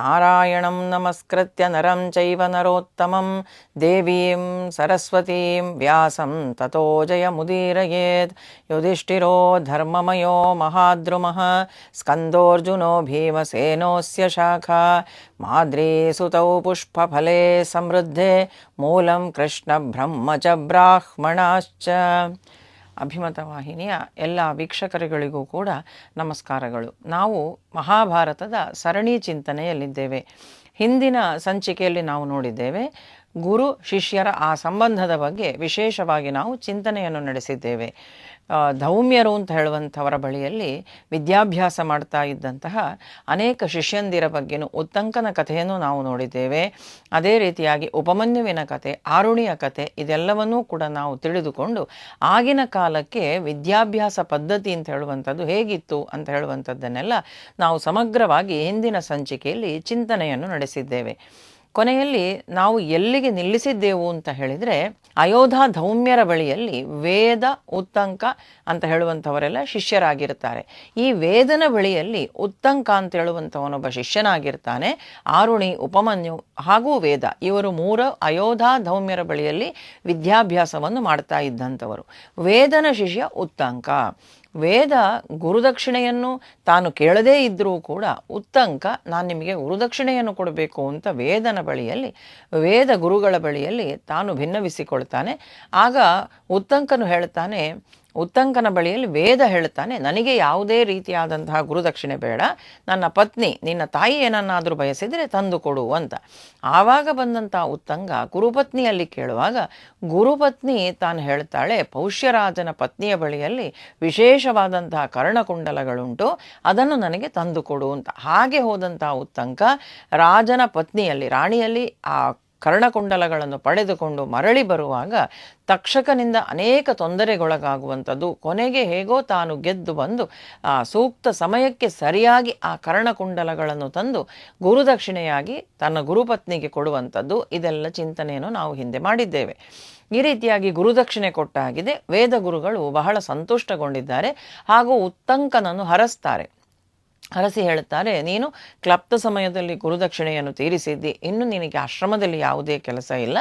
नारायणं नमस्कृत्य नरं चैव नरोत्तमं देवीं सरस्वतीं व्यासं ततो जयमुदीरयेत् युधिष्ठिरो धर्ममयो महाद्रुमः स्कन्दोऽर्जुनो भीमसेनोऽस्य शाखा माद्रीसुतौ पुष्पफले समृद्धे मूलं कृष्णब्रह्म च ब्राह्मणाश्च। ಅಭಿಮತ ವಾಹಿನಿಯ ಎಲ್ಲ ವೀಕ್ಷಕರುಗಳಿಗೂ ಕೂಡ ನಮಸ್ಕಾರಗಳು. ನಾವು ಮಹಾಭಾರತದ ಸರಣಿ ಚಿಂತನೆಯಲ್ಲಿದ್ದೇವೆ. ಹಿಂದಿನ ಸಂಚಿಕೆಯಲ್ಲಿ ನಾವು ನೋಡಿದ್ದೇವೆ, ಗುರು, ಶಿಷ್ಯರ ಆ ಸಂಬಂಧದ ಬಗ್ಗೆ ವಿಶೇಷವಾಗಿ ನಾವು ಚಿಂತನೆಯನ್ನು ನಡೆಸಿದ್ದೇವೆ. ಧೌಮ್ಯರು ಅಂತ ಹೇಳುವಂಥವರ ಬಳಿಯಲ್ಲಿ ವಿದ್ಯಾಭ್ಯಾಸ ಮಾಡ್ತಾ ಇದ್ದಂತಹ ಅನೇಕ ಶಿಷ್ಯಂದಿರ ಬಗ್ಗೆನೂ ಉತ್ತಂಕನ ಕಥೆಯನ್ನು ನಾವು ನೋಡಿದ್ದೇವೆ. ಅದೇ ರೀತಿಯಾಗಿ ಉಪಮನ್ಯುವಿನ ಕತೆ ಆರುಣಿಯ ಕತೆ ಇದೆಲ್ಲವನ್ನೂ ಕೂಡ ನಾವು ತಿಳಿದುಕೊಂಡು ಆಗಿನ ಕಾಲಕ್ಕೆ ವಿದ್ಯಾಭ್ಯಾಸ ಪದ್ಧತಿ ಅಂತ ಹೇಳುವಂಥದ್ದು ಹೇಗಿತ್ತು ಅಂತ ಹೇಳುವಂಥದ್ದನ್ನೆಲ್ಲ ನಾವು ಸಮಗ್ರವಾಗಿ ಹಿಂದಿನ ಸಂಚಿಕೆಯಲ್ಲಿ ಚಿಂತನೆಯನ್ನು ನಡೆಸಿದ್ದೇವೆ. ಕೊನೆಯಲ್ಲಿ ನಾವು ಎಲ್ಲಿಗೆ ನಿಲ್ಲಿಸಿದ್ದೆವು ಅಂತ ಹೇಳಿದರೆ ಅಯೋಧ ಧೌಮ್ಯರ ಬಳಿಯಲ್ಲಿ ವೇದ ಉತ್ತಂಕ ಅಂತ ಹೇಳುವಂಥವರೆಲ್ಲ ಶಿಷ್ಯರಾಗಿರ್ತಾರೆ. ಈ ವೇದನ ಬಳಿಯಲ್ಲಿ ಉತ್ತಂಕ ಅಂತ ಹೇಳುವಂಥವನೊಬ್ಬ ಶಿಷ್ಯನಾಗಿರ್ತಾನೆ. ಆರುಣಿ, ಉಪಮನ್ಯು ಹಾಗೂ ವೇದ ಇವರು ಮೂರು ಅಯೋಧ ಧೌಮ್ಯರ ಬಳಿಯಲ್ಲಿ ವಿದ್ಯಾಭ್ಯಾಸವನ್ನು ಮಾಡ್ತಾ ಇದ್ದಂಥವರು. ವೇದನ ಶಿಷ್ಯ ಉತ್ತಂಕ. ವೇದ ಗುರುದಕ್ಷಿಣೆಯನ್ನು ತಾನು ಕೇಳದೇ ಇದ್ದರೂ ಕೂಡ ಉತ್ತಂಕ, ನಾನು ನಿಮಗೆ ಗುರುದಕ್ಷಿಣೆಯನ್ನು ಕೊಡಬೇಕು ಅಂತ ವೇದನ ಬಳಿಯಲ್ಲಿ, ವೇದ ಗುರುಗಳ ಬಳಿಯಲ್ಲಿ ತಾನು ಭಿನ್ನವಿಸಿಕೊಳ್ತಾನೆ. ಆಗ ಉತ್ತಂಕನು ಹೇಳ್ತಾನೆ ಉತ್ತಂಕನ ಬಳಿಯಲ್ಲಿ ವೇದ ಹೇಳ್ತಾನೆ ನನಗೆ ಯಾವುದೇ ರೀತಿಯಾದಂತಹ ಗುರುದಕ್ಷಿಣೆ ಬೇಡ, ನನ್ನ ಪತ್ನಿ, ನಿನ್ನ ತಾಯಿ ಏನನ್ನಾದರೂ ಬಯಸಿದರೆ ತಂದು ಕೊಡು ಅಂತ. ಆವಾಗ ಬಂದಂಥ ಉತ್ತಂಗ ಗುರುಪತ್ನಿಯಲ್ಲಿ ಕೇಳುವಾಗ, ಗುರುಪತ್ನಿ ತಾನು ಹೇಳ್ತಾಳೆ, ಪೌಷ್ಯರಾಜನ ಪತ್ನಿಯ ಬಳಿಯಲ್ಲಿ ವಿಶೇಷವಾದಂತಹ ಕರ್ಣಕುಂಡಲಗಳುಂಟು, ಅದನ್ನು ನನಗೆ ತಂದು ಕೊಡು ಅಂತ. ಹಾಗೆ ಹೋದಂತಹ ಉತ್ತಂಕ ರಾಜನ ಪತ್ನಿಯಲ್ಲಿ, ರಾಣಿಯಲ್ಲಿ ಆ ಕರ್ಣಕುಂಡಲಗಳನ್ನು ಪಡೆದುಕೊಂಡು ಮರಳಿ ಬರುವಾಗ ತಕ್ಷಕನಿಂದ ಅನೇಕ ತೊಂದರೆಗೊಳಗಾಗುವಂಥದ್ದು. ಕೊನೆಗೆ ಹೇಗೋ ತಾನು ಗೆದ್ದು ಬಂದು, ಆ ಸೂಕ್ತ ಸಮಯಕ್ಕೆ ಸರಿಯಾಗಿ ಆ ಕರ್ಣಕುಂಡಲಗಳನ್ನು ತಂದು ಗುರುದಕ್ಷಿಣೆಯಾಗಿ ತನ್ನ ಗುರುಪತ್ನಿಗೆ ಕೊಡುವಂಥದ್ದು. ಇದೆಲ್ಲ ಚಿಂತನೆಯನ್ನು ನಾವು ಹಿಂದೆ ಮಾಡಿದ್ದೇವೆ. ಈ ರೀತಿಯಾಗಿ ಗುರುದಕ್ಷಿಣೆ ಕೊಟ್ಟಾಗಿದೆ. ವೇದ ಗುರುಗಳು ಬಹಳ ಸಂತುಷ್ಟಗೊಂಡಿದ್ದಾರೆ ಹಾಗೂ ಉತ್ತಂಕನನ್ನು ಹರಸ್ತಾರೆ. ಹರಸಿ ಹೇಳುತ್ತಾರೆ, ನೀನು ಕ್ಲಪ್ತ ಸಮಯದಲ್ಲಿ ಗುರುದಕ್ಷಿಣೆಯನ್ನು ತೀರಿಸಿದ್ದಿ. ಇನ್ನು ನಿನಗೆ ಆಶ್ರಮದಲ್ಲಿ ಯಾವುದೇ ಕೆಲಸ ಇಲ್ಲ.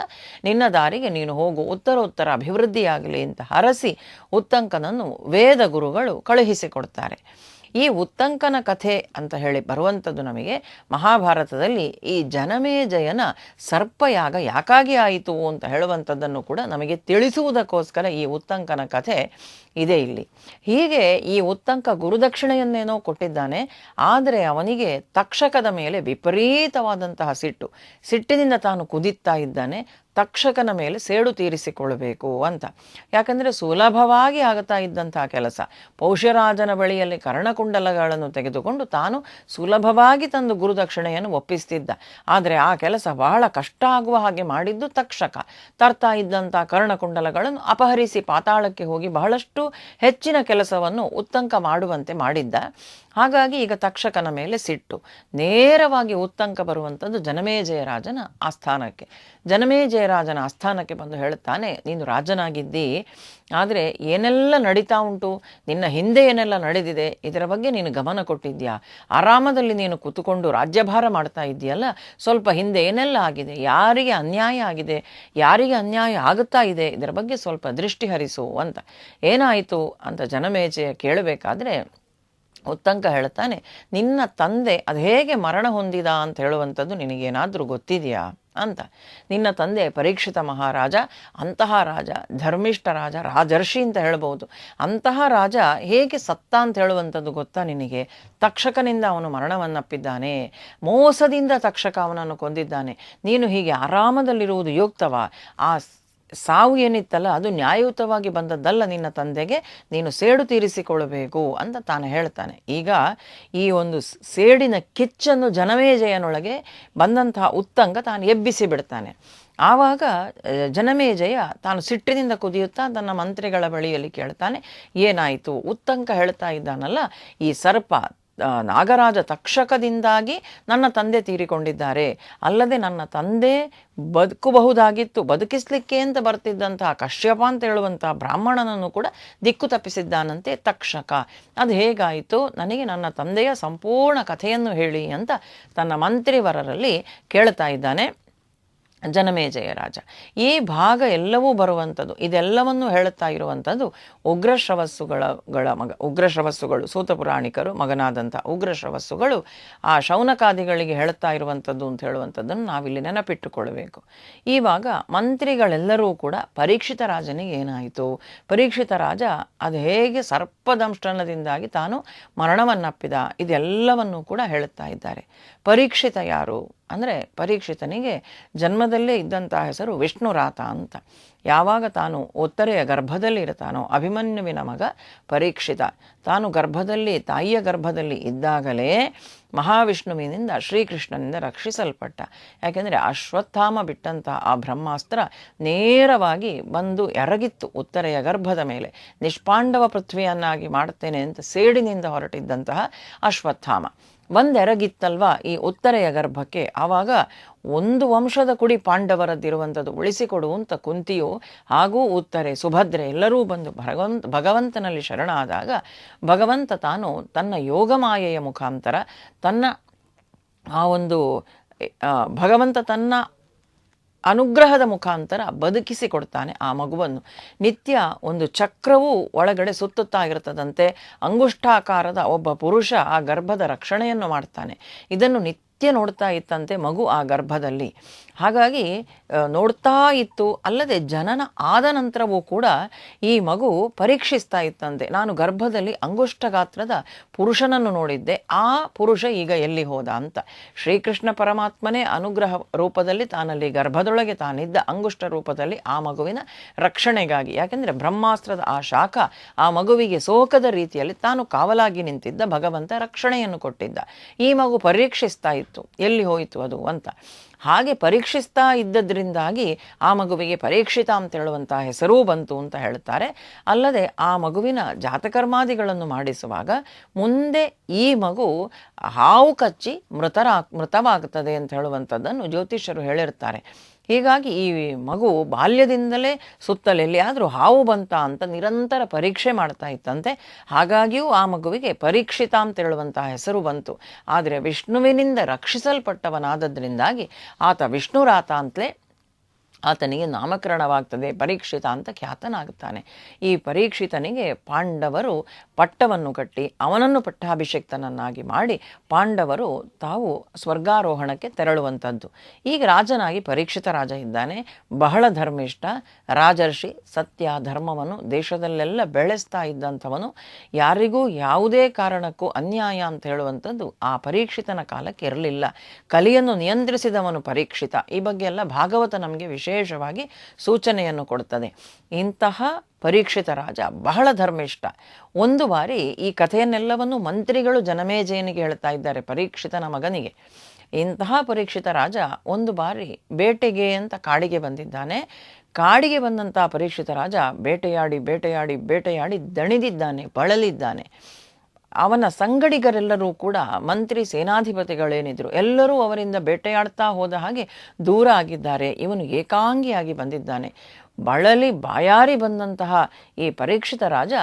ನಿನ್ನ ದಾರಿಗೆ ನೀನು ಹೋಗು. ಉತ್ತರೋತ್ತರ ಅಭಿವೃದ್ಧಿಯಾಗಲಿ ಅಂತ ಹರಸಿ ಉತ್ತಂಕನನ್ನು ವೇದ ಗುರುಗಳು ಕಳುಹಿಸಿಕೊಡ್ತಾರೆ. ಈ ಉತ್ತಂಕನ ಕಥೆ ಅಂತ ಹೇಳಿ ಬರುವಂಥದ್ದು ನಮಗೆ ಮಹಾಭಾರತದಲ್ಲಿ ಈ ಜನಮೇಜಯನ ಸರ್ಪಯಾಗ ಯಾಕಾಗಿ ಆಯಿತು ಅಂತ ಹೇಳುವಂಥದ್ದನ್ನು ಕೂಡ ನಮಗೆ ತಿಳಿಸುವುದಕ್ಕೋಸ್ಕರ ಈ ಉತ್ತಂಕನ ಕಥೆ ಇದೆ ಇಲ್ಲಿ. ಹೀಗೆ ಈ ಉತ್ತಂಕ ಗುರುದಕ್ಷಿಣೆಯನ್ನೇನೋ ಕೊಟ್ಟಿದ್ದಾನೆ, ಆದರೆ ಅವನಿಗೆ ತಕ್ಷಕದ ಮೇಲೆ ವಿಪರೀತವಾದಂತಹ ಸಿಟ್ಟು. ಸಿಟ್ಟಿನಿಂದ ತಾನು ಕುದಿತಾ ಇದ್ದಾನೆ, ತಕ್ಷಕನ ಮೇಲೆ ಸೇಡು ತೀರಿಸಿಕೊಳ್ಳಬೇಕು ಅಂತ. ಯಾಕಂದರೆ ಸುಲಭವಾಗಿ ಆಗುತ್ತಾ ಇದ್ದಂತಹ ಕೆಲಸ. ಪೌಷ್ಯರಾಜನ ಬಳಿಯಲ್ಲಿ ಕರ್ಣಕುಂಡಲಗಳನ್ನು ತೆಗೆದುಕೊಂಡು ತಾನು ಸುಲಭವಾಗಿ ತಂದು ಗುರುದಕ್ಷಿಣೆಯನ್ನು ಒಪ್ಪಿಸ್ತಿದ್ದ. ಆದರೆ ಆ ಕೆಲಸ ಬಹಳ ಕಷ್ಟ ಆಗುವ ಹಾಗೆ ಮಾಡಿದ್ದು ತಕ್ಷಕ. ತರ್ತಾ ಇದ್ದಂಥ ಕರ್ಣಕುಂಡಲಗಳನ್ನು ಅಪಹರಿಸಿ ಪಾತಾಳಕ್ಕೆ ಹೋಗಿ ಬಹಳಷ್ಟು ಹೆಚ್ಚಿನ ಕೆಲಸವನ್ನು ಉತ್ತಂಕ ಮಾಡುವಂತೆ ಮಾಡಿದ್ದ. ಹಾಗಾಗಿ ಈಗ ತಕ್ಷಕನ ಮೇಲೆ ಸಿಟ್ಟು. ನೇರವಾಗಿ ಉತ್ತಂಕ ಬರುವಂಥದ್ದು ಜನಮೇಜಯರಾಜನ ಆಸ್ಥಾನಕ್ಕೆ. ಜನಮೇಜಯರಾಜನ ಆಸ್ಥಾನಕ್ಕೆ ಬಂದು ಹೇಳುತ್ತಾನೆ, ನೀನು ರಾಜನಾಗಿದ್ದಿ, ಆದರೆ ಏನೆಲ್ಲ ನಡೀತಾ ಉಂಟು? ನಿನ್ನ ಹಿಂದೆ ಏನೆಲ್ಲ ನಡೆದಿದೆ? ಇದರ ಬಗ್ಗೆ ನೀನು ಗಮನ ಕೊಟ್ಟಿದ್ಯಾ? ಆರಾಮದಲ್ಲಿ ನೀನು ಕೂತುಕೊಂಡು ರಾಜ್ಯಭಾರ ಮಾಡ್ತಾ ಇದ್ದೀಯಲ್ಲ? ಸ್ವಲ್ಪ ಹಿಂದೆ ಏನೆಲ್ಲ ಆಗಿದೆ? ಯಾರಿಗೆ ಅನ್ಯಾಯ ಆಗಿದೆ? ಯಾರಿಗೆ ಅನ್ಯಾಯ ಆಗುತ್ತಾ ಇದೆ? ಇದರ ಬಗ್ಗೆ ಸ್ವಲ್ಪ ದೃಷ್ಟಿ ಹರಿಸು ಅಂತ. ಏನಾಯಿತು ಅಂತ ಜನಮೇಜಯ ಕೇಳಬೇಕಾದ್ರೆ ಉತ್ತಂಕ ಹೇಳ್ತಾನೆ ನಿನ್ನ ತಂದೆ ಅದು ಹೇಗೆ ಮರಣ ಹೊಂದಿದ ಅಂತ ಹೇಳುವಂಥದ್ದು ನಿನಗೇನಾದರೂ ಗೊತ್ತಿದೆಯಾ ಅಂತ. ನಿನ್ನ ತಂದೆ ಪರೀಕ್ಷಿತ ಮಹಾರಾಜ, ಅಂತಹ ರಾಜ, ಧರ್ಮಿಷ್ಠ ರಾಜ, ರಾಜರ್ಷಿ ಅಂತ ಹೇಳ್ಬೋದು ಅಂತಹ ರಾಜ ಹೇಗೆ ಸತ್ತ ಅಂತ ಹೇಳುವಂಥದ್ದು ಗೊತ್ತಾ ನಿನಗೆ? ತಕ್ಷಕನಿಂದ ಅವನು ಮರಣವನ್ನಪ್ಪಿದ್ದಾನೆ, ಮೋಸದಿಂದ ತಕ್ಷಕ ಅವನನ್ನು ಕೊಂದಿದ್ದಾನೆ. ನೀನು ಹೀಗೆ ಆರಾಮದಲ್ಲಿರುವುದು ಯುಕ್ತವ ಆ ಸಾವು ಏನಿತ್ತಲ್ಲ, ಅದು ನ್ಯಾಯಯುತವಾಗಿ ಬಂದದ್ದಲ್ಲ ನಿನ್ನ ತಂದೆಗೆ, ನೀನು ಸೇಡು ತೀರಿಸಿಕೊಳ್ಳಬೇಕು ಅಂತ ತಾನು ಹೇಳ್ತಾನೆ. ಈಗ ಈ ಒಂದು ಸೇಡಿನ ಕಿಚ್ಚನ್ನು ಜನಮೇಜಯನೊಳಗೆ ಬಂದಂತಹ ಉತ್ತಂಗ ತಾನು ಎಬ್ಬಿಸಿ ಬಿಡ್ತಾನೆ. ಆವಾಗ ಜನಮೇಜಯ ತಾನು ಸಿಟ್ಟಿನಿಂದ ಕುದಿಯುತ್ತಾ ತನ್ನ ಮಂತ್ರಿಗಳ ಬಳಿಯಲ್ಲಿ ಕೇಳ್ತಾನೆ, ಏನಾಯಿತು? ಉತ್ತಂಕ ಹೇಳ್ತಾ ಇದ್ದಾನಲ್ಲ, ಈ ಸರ್ಪ ನಾಗರಾಜ ತಕ್ಷಕದಿಂದಾಗಿ ನನ್ನ ತಂದೆ ತೀರಿಕೊಂಡಿದ್ದಾರೆ. ಅಲ್ಲದೆ ನನ್ನ ತಂದೆ ಬದುಕಬಹುದಾಗಿತ್ತು. ಬದುಕಿಸ್ಲಿಕ್ಕೆ ಅಂತ ಬರ್ತಿದ್ದಂತಹ ಕಶ್ಯಪ ಅಂತ ಹೇಳುವಂತಹ ಬ್ರಾಹ್ಮಣನನ್ನು ಕೂಡ ದಿಕ್ಕು ತಪ್ಪಿಸಿದ್ದಾನಂತೆ ತಕ್ಷಕ. ಅದು ಹೇಗಾಯಿತು? ನನಗೆ ನನ್ನ ತಂದೆಯ ಸಂಪೂರ್ಣ ಕಥೆಯನ್ನು ಹೇಳಿ ಅಂತ ತನ್ನ ಮಂತ್ರಿವರರಲ್ಲಿ ಕೇಳ್ತಾ ಇದ್ದಾನೆ. ಜನಮೇಜಯ ರಾಜ ಈ ಭಾಗ ಎಲ್ಲವೂ ಬರುವಂಥದ್ದು, ಇದೆಲ್ಲವನ್ನು ಹೇಳುತ್ತಾ ಇರುವಂಥದ್ದು ಉಗ್ರಶ್ರವಸ್ಸುಗಳ ಗಳ ಮಗ ಉಗ್ರಶ್ರವಸ್ಸುಗಳು ಸೂತ ಪುರಾಣಿಕರು, ಮಗನಾದಂಥ ಉಗ್ರಶ್ರವಸ್ಸುಗಳು ಆ ಶೌನಕಾದಿಗಳಿಗೆ ಹೇಳುತ್ತಾ ಇರುವಂಥದ್ದು ಅಂತ ಹೇಳುವಂಥದ್ದನ್ನು ನಾವಿಲ್ಲಿ ನೆನಪಿಟ್ಟುಕೊಳ್ಳಬೇಕು. ಈವಾಗ ಮಂತ್ರಿಗಳೆಲ್ಲರೂ ಕೂಡ ಪರೀಕ್ಷಿತ ರಾಜನಿಗೆ ಏನಾಯಿತು? ಪರೀಕ್ಷಿತ ರಾಜ ಅದು ಹೇಗೆ ಸರ್ಪದಂಷ್ಟನದಿಂದಾಗಿ ತಾನು ಮರಣವನ್ನಪ್ಪಿದ? ಇದೆಲ್ಲವನ್ನು ಕೂಡ ಹೇಳುತ್ತಾ ಇದ್ದಾರೆ. ಪರೀಕ್ಷಿತ ಯಾರು? ಅಂದರೆ ಪರೀಕ್ಷಿತನಿಗೆ ಜನ್ಮದಲ್ಲೇ ಇದ್ದಂತಹ ಹೆಸರು ವಿಷ್ಣುರಾತ ಅಂತ. ಯಾವಾಗ ತಾನು ಒತ್ತರೆಯ ಗರ್ಭದಲ್ಲಿ ಇರ್ತಾನೋ ಅಭಿಮನ್ಯುವಿನ ಮಗ ಪರೀಕ್ಷಿತ. ತಾನು ಗರ್ಭದಲ್ಲಿ, ತಾಯಿಯ ಗರ್ಭದಲ್ಲಿ ಇದ್ದಾಗಲೇ ಮಹಾವಿಷ್ಣುವಿನಿಂದ ಶ್ರೀಕೃಷ್ಣನಿಂದ ರಕ್ಷಿಸಲ್ಪಟ್ಟ. ಯಾಕೆಂದರೆ ಅಶ್ವತ್ಥಾಮ ಬಿಟ್ಟಂತಹ ಆ ಬ್ರಹ್ಮಾಸ್ತ್ರ ನೇರವಾಗಿ ಬಂದು ಎರಗಿತ್ತು ಉತ್ತರೆಯ ಗರ್ಭದ ಮೇಲೆ. ನಿಷ್ಪಾಂಡವ ಪೃಥ್ವಿಯನ್ನಾಗಿ ಮಾಡುತ್ತೇನೆ ಅಂತ ಸೇಡಿನಿಂದ ಹೊರಟಿದ್ದಂತಹ ಅಶ್ವತ್ಥಾಮ. ಒಂದೆರಗಿತ್ತಲ್ವಾ ಈ ಉತ್ತರೆಯ ಗರ್ಭಕ್ಕೆ? ಆವಾಗ ಒಂದು ವಂಶದ ಕುಡಿ ಪಾಂಡವರದ್ದಿರುವಂಥದ್ದು ಉಳಿಸಿಕೊಡುವಂಥ ಕುಂತಿಯು ಹಾಗೂ ಉತ್ತರೆ, ಸುಭದ್ರೆ ಎಲ್ಲರೂ ಬಂದು ಭಗವಂತ, ಭಗವಂತನಲ್ಲಿ ಶರಣಾದಾಗ ಭಗವಂತ ತಾನು ತನ್ನ ಯೋಗಮಾಯೆಯ ಮುಖಾಂತರ ತನ್ನ ಆ ಒಂದು ಭಗವಂತ ತನ್ನ ಅನುಗ್ರಹದ ಮುಖಾಂತರ ಬದುಕಿಸಿ ಕೊಡ್ತಾನೆ ಆ ಮಗುವನ್ನು. ನಿತ್ಯ ಒಂದು ಚಕ್ರವು ಒಳಗಡೆ ಸುತ್ತುತ್ತಾ ಇರ್ತದಂತೆ ಅಂಗುಷ್ಠಾಕಾರದ ಒಬ್ಬ ಪುರುಷ ಆ ಗರ್ಭದ ರಕ್ಷಣೆಯನ್ನು ಮಾಡ್ತಾನೆ. ಇದನ್ನು ನಿತ್ಯ ನೋಡ್ತಾ ಇತ್ತಂತೆ ಮಗು ಆ ಗರ್ಭದಲ್ಲಿ. ಹಾಗಾಗಿ ನೋಡ್ತಾ ಇತ್ತು, ಅಲ್ಲದೆ ಜನನ ಆದ ನಂತರವೂ ಕೂಡ ಈ ಮಗು ಪರೀಕ್ಷಿಸ್ತಾ ಇತ್ತಂತೆ. ನಾನು ಗರ್ಭದಲ್ಲಿ ಅಂಗುಷ್ಟ ಗಾತ್ರದ ಪುರುಷನನ್ನು ನೋಡಿದ್ದೆ. ಆ ಪುರುಷ ಈಗ ಎಲ್ಲಿ ಹೋದ ಅಂತ. ಶ್ರೀಕೃಷ್ಣ ಪರಮಾತ್ಮನೇ ಅನುಗ್ರಹ ರೂಪದಲ್ಲಿ ತಾನಲ್ಲಿ ಗರ್ಭದೊಳಗೆ ತಾನಿದ್ದ ಅಂಗುಷ್ಟ ರೂಪದಲ್ಲಿ ಆ ಮಗುವಿನ ರಕ್ಷಣೆಗಾಗಿ, ಯಾಕೆಂದರೆ ಬ್ರಹ್ಮಾಸ್ತ್ರದ ಆ ಶಾಖ ಆ ಮಗುವಿಗೆ ಸೋಕದ ರೀತಿಯಲ್ಲಿ ತಾನು ಕಾವಲಾಗಿ ನಿಂತಿದ್ದ ಭಗವಂತ ರಕ್ಷಣೆಯನ್ನು ಕೊಟ್ಟಿದ್ದ. ಈ ಮಗು ಪರೀಕ್ಷಿಸ್ತಾ ಇತ್ತು. ಎಲ್ಲಿ ಹೋಯಿತು ಅದು ಅಂತ. ಹಾಗೆ ಪರೀಕ್ಷಿಸ್ತಾ ಇದ್ದದ್ರಿಂದಾಗಿ ಆ ಮಗುವಿಗೆ ಪರೀಕ್ಷಿತ ಅಂತ ಹೇಳುವಂತಹ ಹೆಸರೂ ಬಂತು ಅಂತ ಹೇಳ್ತಾರೆ. ಅಲ್ಲದೆ ಆ ಮಗುವಿನ ಜಾತಕರ್ಮಾದಿಗಳನ್ನು ಮಾಡಿಸುವಾಗ ಮುಂದೆ ಈ ಮಗು ಹಾವು ಕಚ್ಚಿ ಮೃತರ ಮೃತವಾಗುತ್ತದೆ ಅಂತ ಹೇಳುವಂಥದ್ದನ್ನು ಜ್ಯೋತಿಷರು ಹೇಳಿರ್ತಾರೆ. ಹೀಗಾಗಿ ಈ ಮಗು ಬಾಲ್ಯದಿಂದಲೇ ಸುತ್ತಲೇ ಎಲ್ಲಿಯಾದರೂ ಹಾವು ಬಂತ ಅಂತ ನಿರಂತರ ಪರೀಕ್ಷೆ ಮಾಡ್ತಾ ಇತ್ತಂತೆ. ಹಾಗಾಗಿಯೂ ಆ ಮಗುವಿಗೆ ಪರೀಕ್ಷಿತ ಅಂತ ಹೇಳುವಂತಹ ಹೆಸರು ಬಂತು. ಆದರೆ ವಿಷ್ಣುವಿನಿಂದ ರಕ್ಷಿಸಲ್ಪಟ್ಟವನಾದದ್ರಿಂದಾಗಿ ಆತ ವಿಷ್ಣುರಾತ ಅಂತಲೇ ಆತನಿಗೆ ನಾಮಕರಣವಾಗ್ತದೆ, ಪರೀಕ್ಷಿತ ಅಂತ ಖ್ಯಾತನಾಗುತ್ತಾನೆ. ಈ ಪರೀಕ್ಷಿತನಿಗೆ ಪಾಂಡವರು ಪಟ್ಟವನ್ನು ಕಟ್ಟಿ, ಅವನನ್ನು ಪಟ್ಟಾಭಿಷಿಕ್ತನನ್ನಾಗಿ ಮಾಡಿ, ಪಾಂಡವರು ತಾವು ಸ್ವರ್ಗಾರೋಹಣಕ್ಕೆ ತೆರಳುವಂಥದ್ದು. ಈಗ ರಾಜನಾಗಿ ಪರೀಕ್ಷಿತ ರಾಜ ಇದ್ದಾನೆ. ಬಹಳ ಧರ್ಮಿಷ್ಠ, ರಾಜರ್ಷಿ, ಸತ್ಯ, ಧರ್ಮವನ್ನು ದೇಶದಲ್ಲೆಲ್ಲ ಬೆಳೆಸ್ತಾ ಇದ್ದಂಥವನು. ಯಾರಿಗೂ ಯಾವುದೇ ಕಾರಣಕ್ಕೂ ಅನ್ಯಾಯ ಅಂತ ಹೇಳುವಂಥದ್ದು ಆ ಪರೀಕ್ಷಿತನ ಕಾಲಕ್ಕೆ ಇರಲಿಲ್ಲ. ಕಲಿಯನ್ನು ನಿಯಂತ್ರಿಸಿದವನು ಪರೀಕ್ಷಿತ. ಈ ಬಗ್ಗೆ ಎಲ್ಲ ಭಾಗವತ ನಮಗೆ ವಿಶೇಷವಾಗಿ ಸೂಚನೆಯನ್ನು ಕೊಡುತ್ತದೆ ಇಂತಹ ಪರೀಕ್ಷಿತ ರಾಜ ಬಹಳ ಧರ್ಮಿಷ್ಠ. ಒಂದು ಬಾರಿ ಈ ಕಥೆಯನ್ನೆಲ್ಲವನ್ನು ಮಂತ್ರಿಗಳು ಜನಮೇಜಯನಿಗೆ ಹೇಳ್ತಾ ಇದ್ದಾರೆ ಪರೀಕ್ಷಿತನ ಮಗನಿಗೆ. ಇಂತಹ ಪರೀಕ್ಷಿತ ರಾಜ ಒಂದು ಬಾರಿ ಬೇಟೆಗೆ ಅಂತ ಕಾಡಿಗೆ ಬಂದಿದ್ದಾನೆ. ಕಾಡಿಗೆ ಬಂದಂತಹ ಪರೀಕ್ಷಿತ ರಾಜ ಬೇಟೆಯಾಡಿ ಬೇಟೆಯಾಡಿ ಬೇಟೆಯಾಡಿ ದಣಿದಿದ್ದಾನೆ, ಬಳಲಿದ್ದಾನೆ. ಅವನ ಸಂಗಡಿಗರೆಲ್ಲರೂ ಕೂಡ ಮಂತ್ರಿ ಸೇನಾಧಿಪತಿಗಳೇನಿದ್ರು ಎಲ್ಲರೂ ಅವರಿಂದ ಬೇಟೆಯಾಡ್ತಾ ಹೋದ ಹಾಗೆ ದೂರ ಆಗಿದ್ದಾರೆ. ಇವನು ಏಕಾಂಗಿಯಾಗಿ ಬಂದಿದ್ದಾನೆ. ಬಳಲಿ ಬಾಯಾರಿ ಬಂದಂತಹ ಈ ಪರೀಕ್ಷಿತ ರಾಜ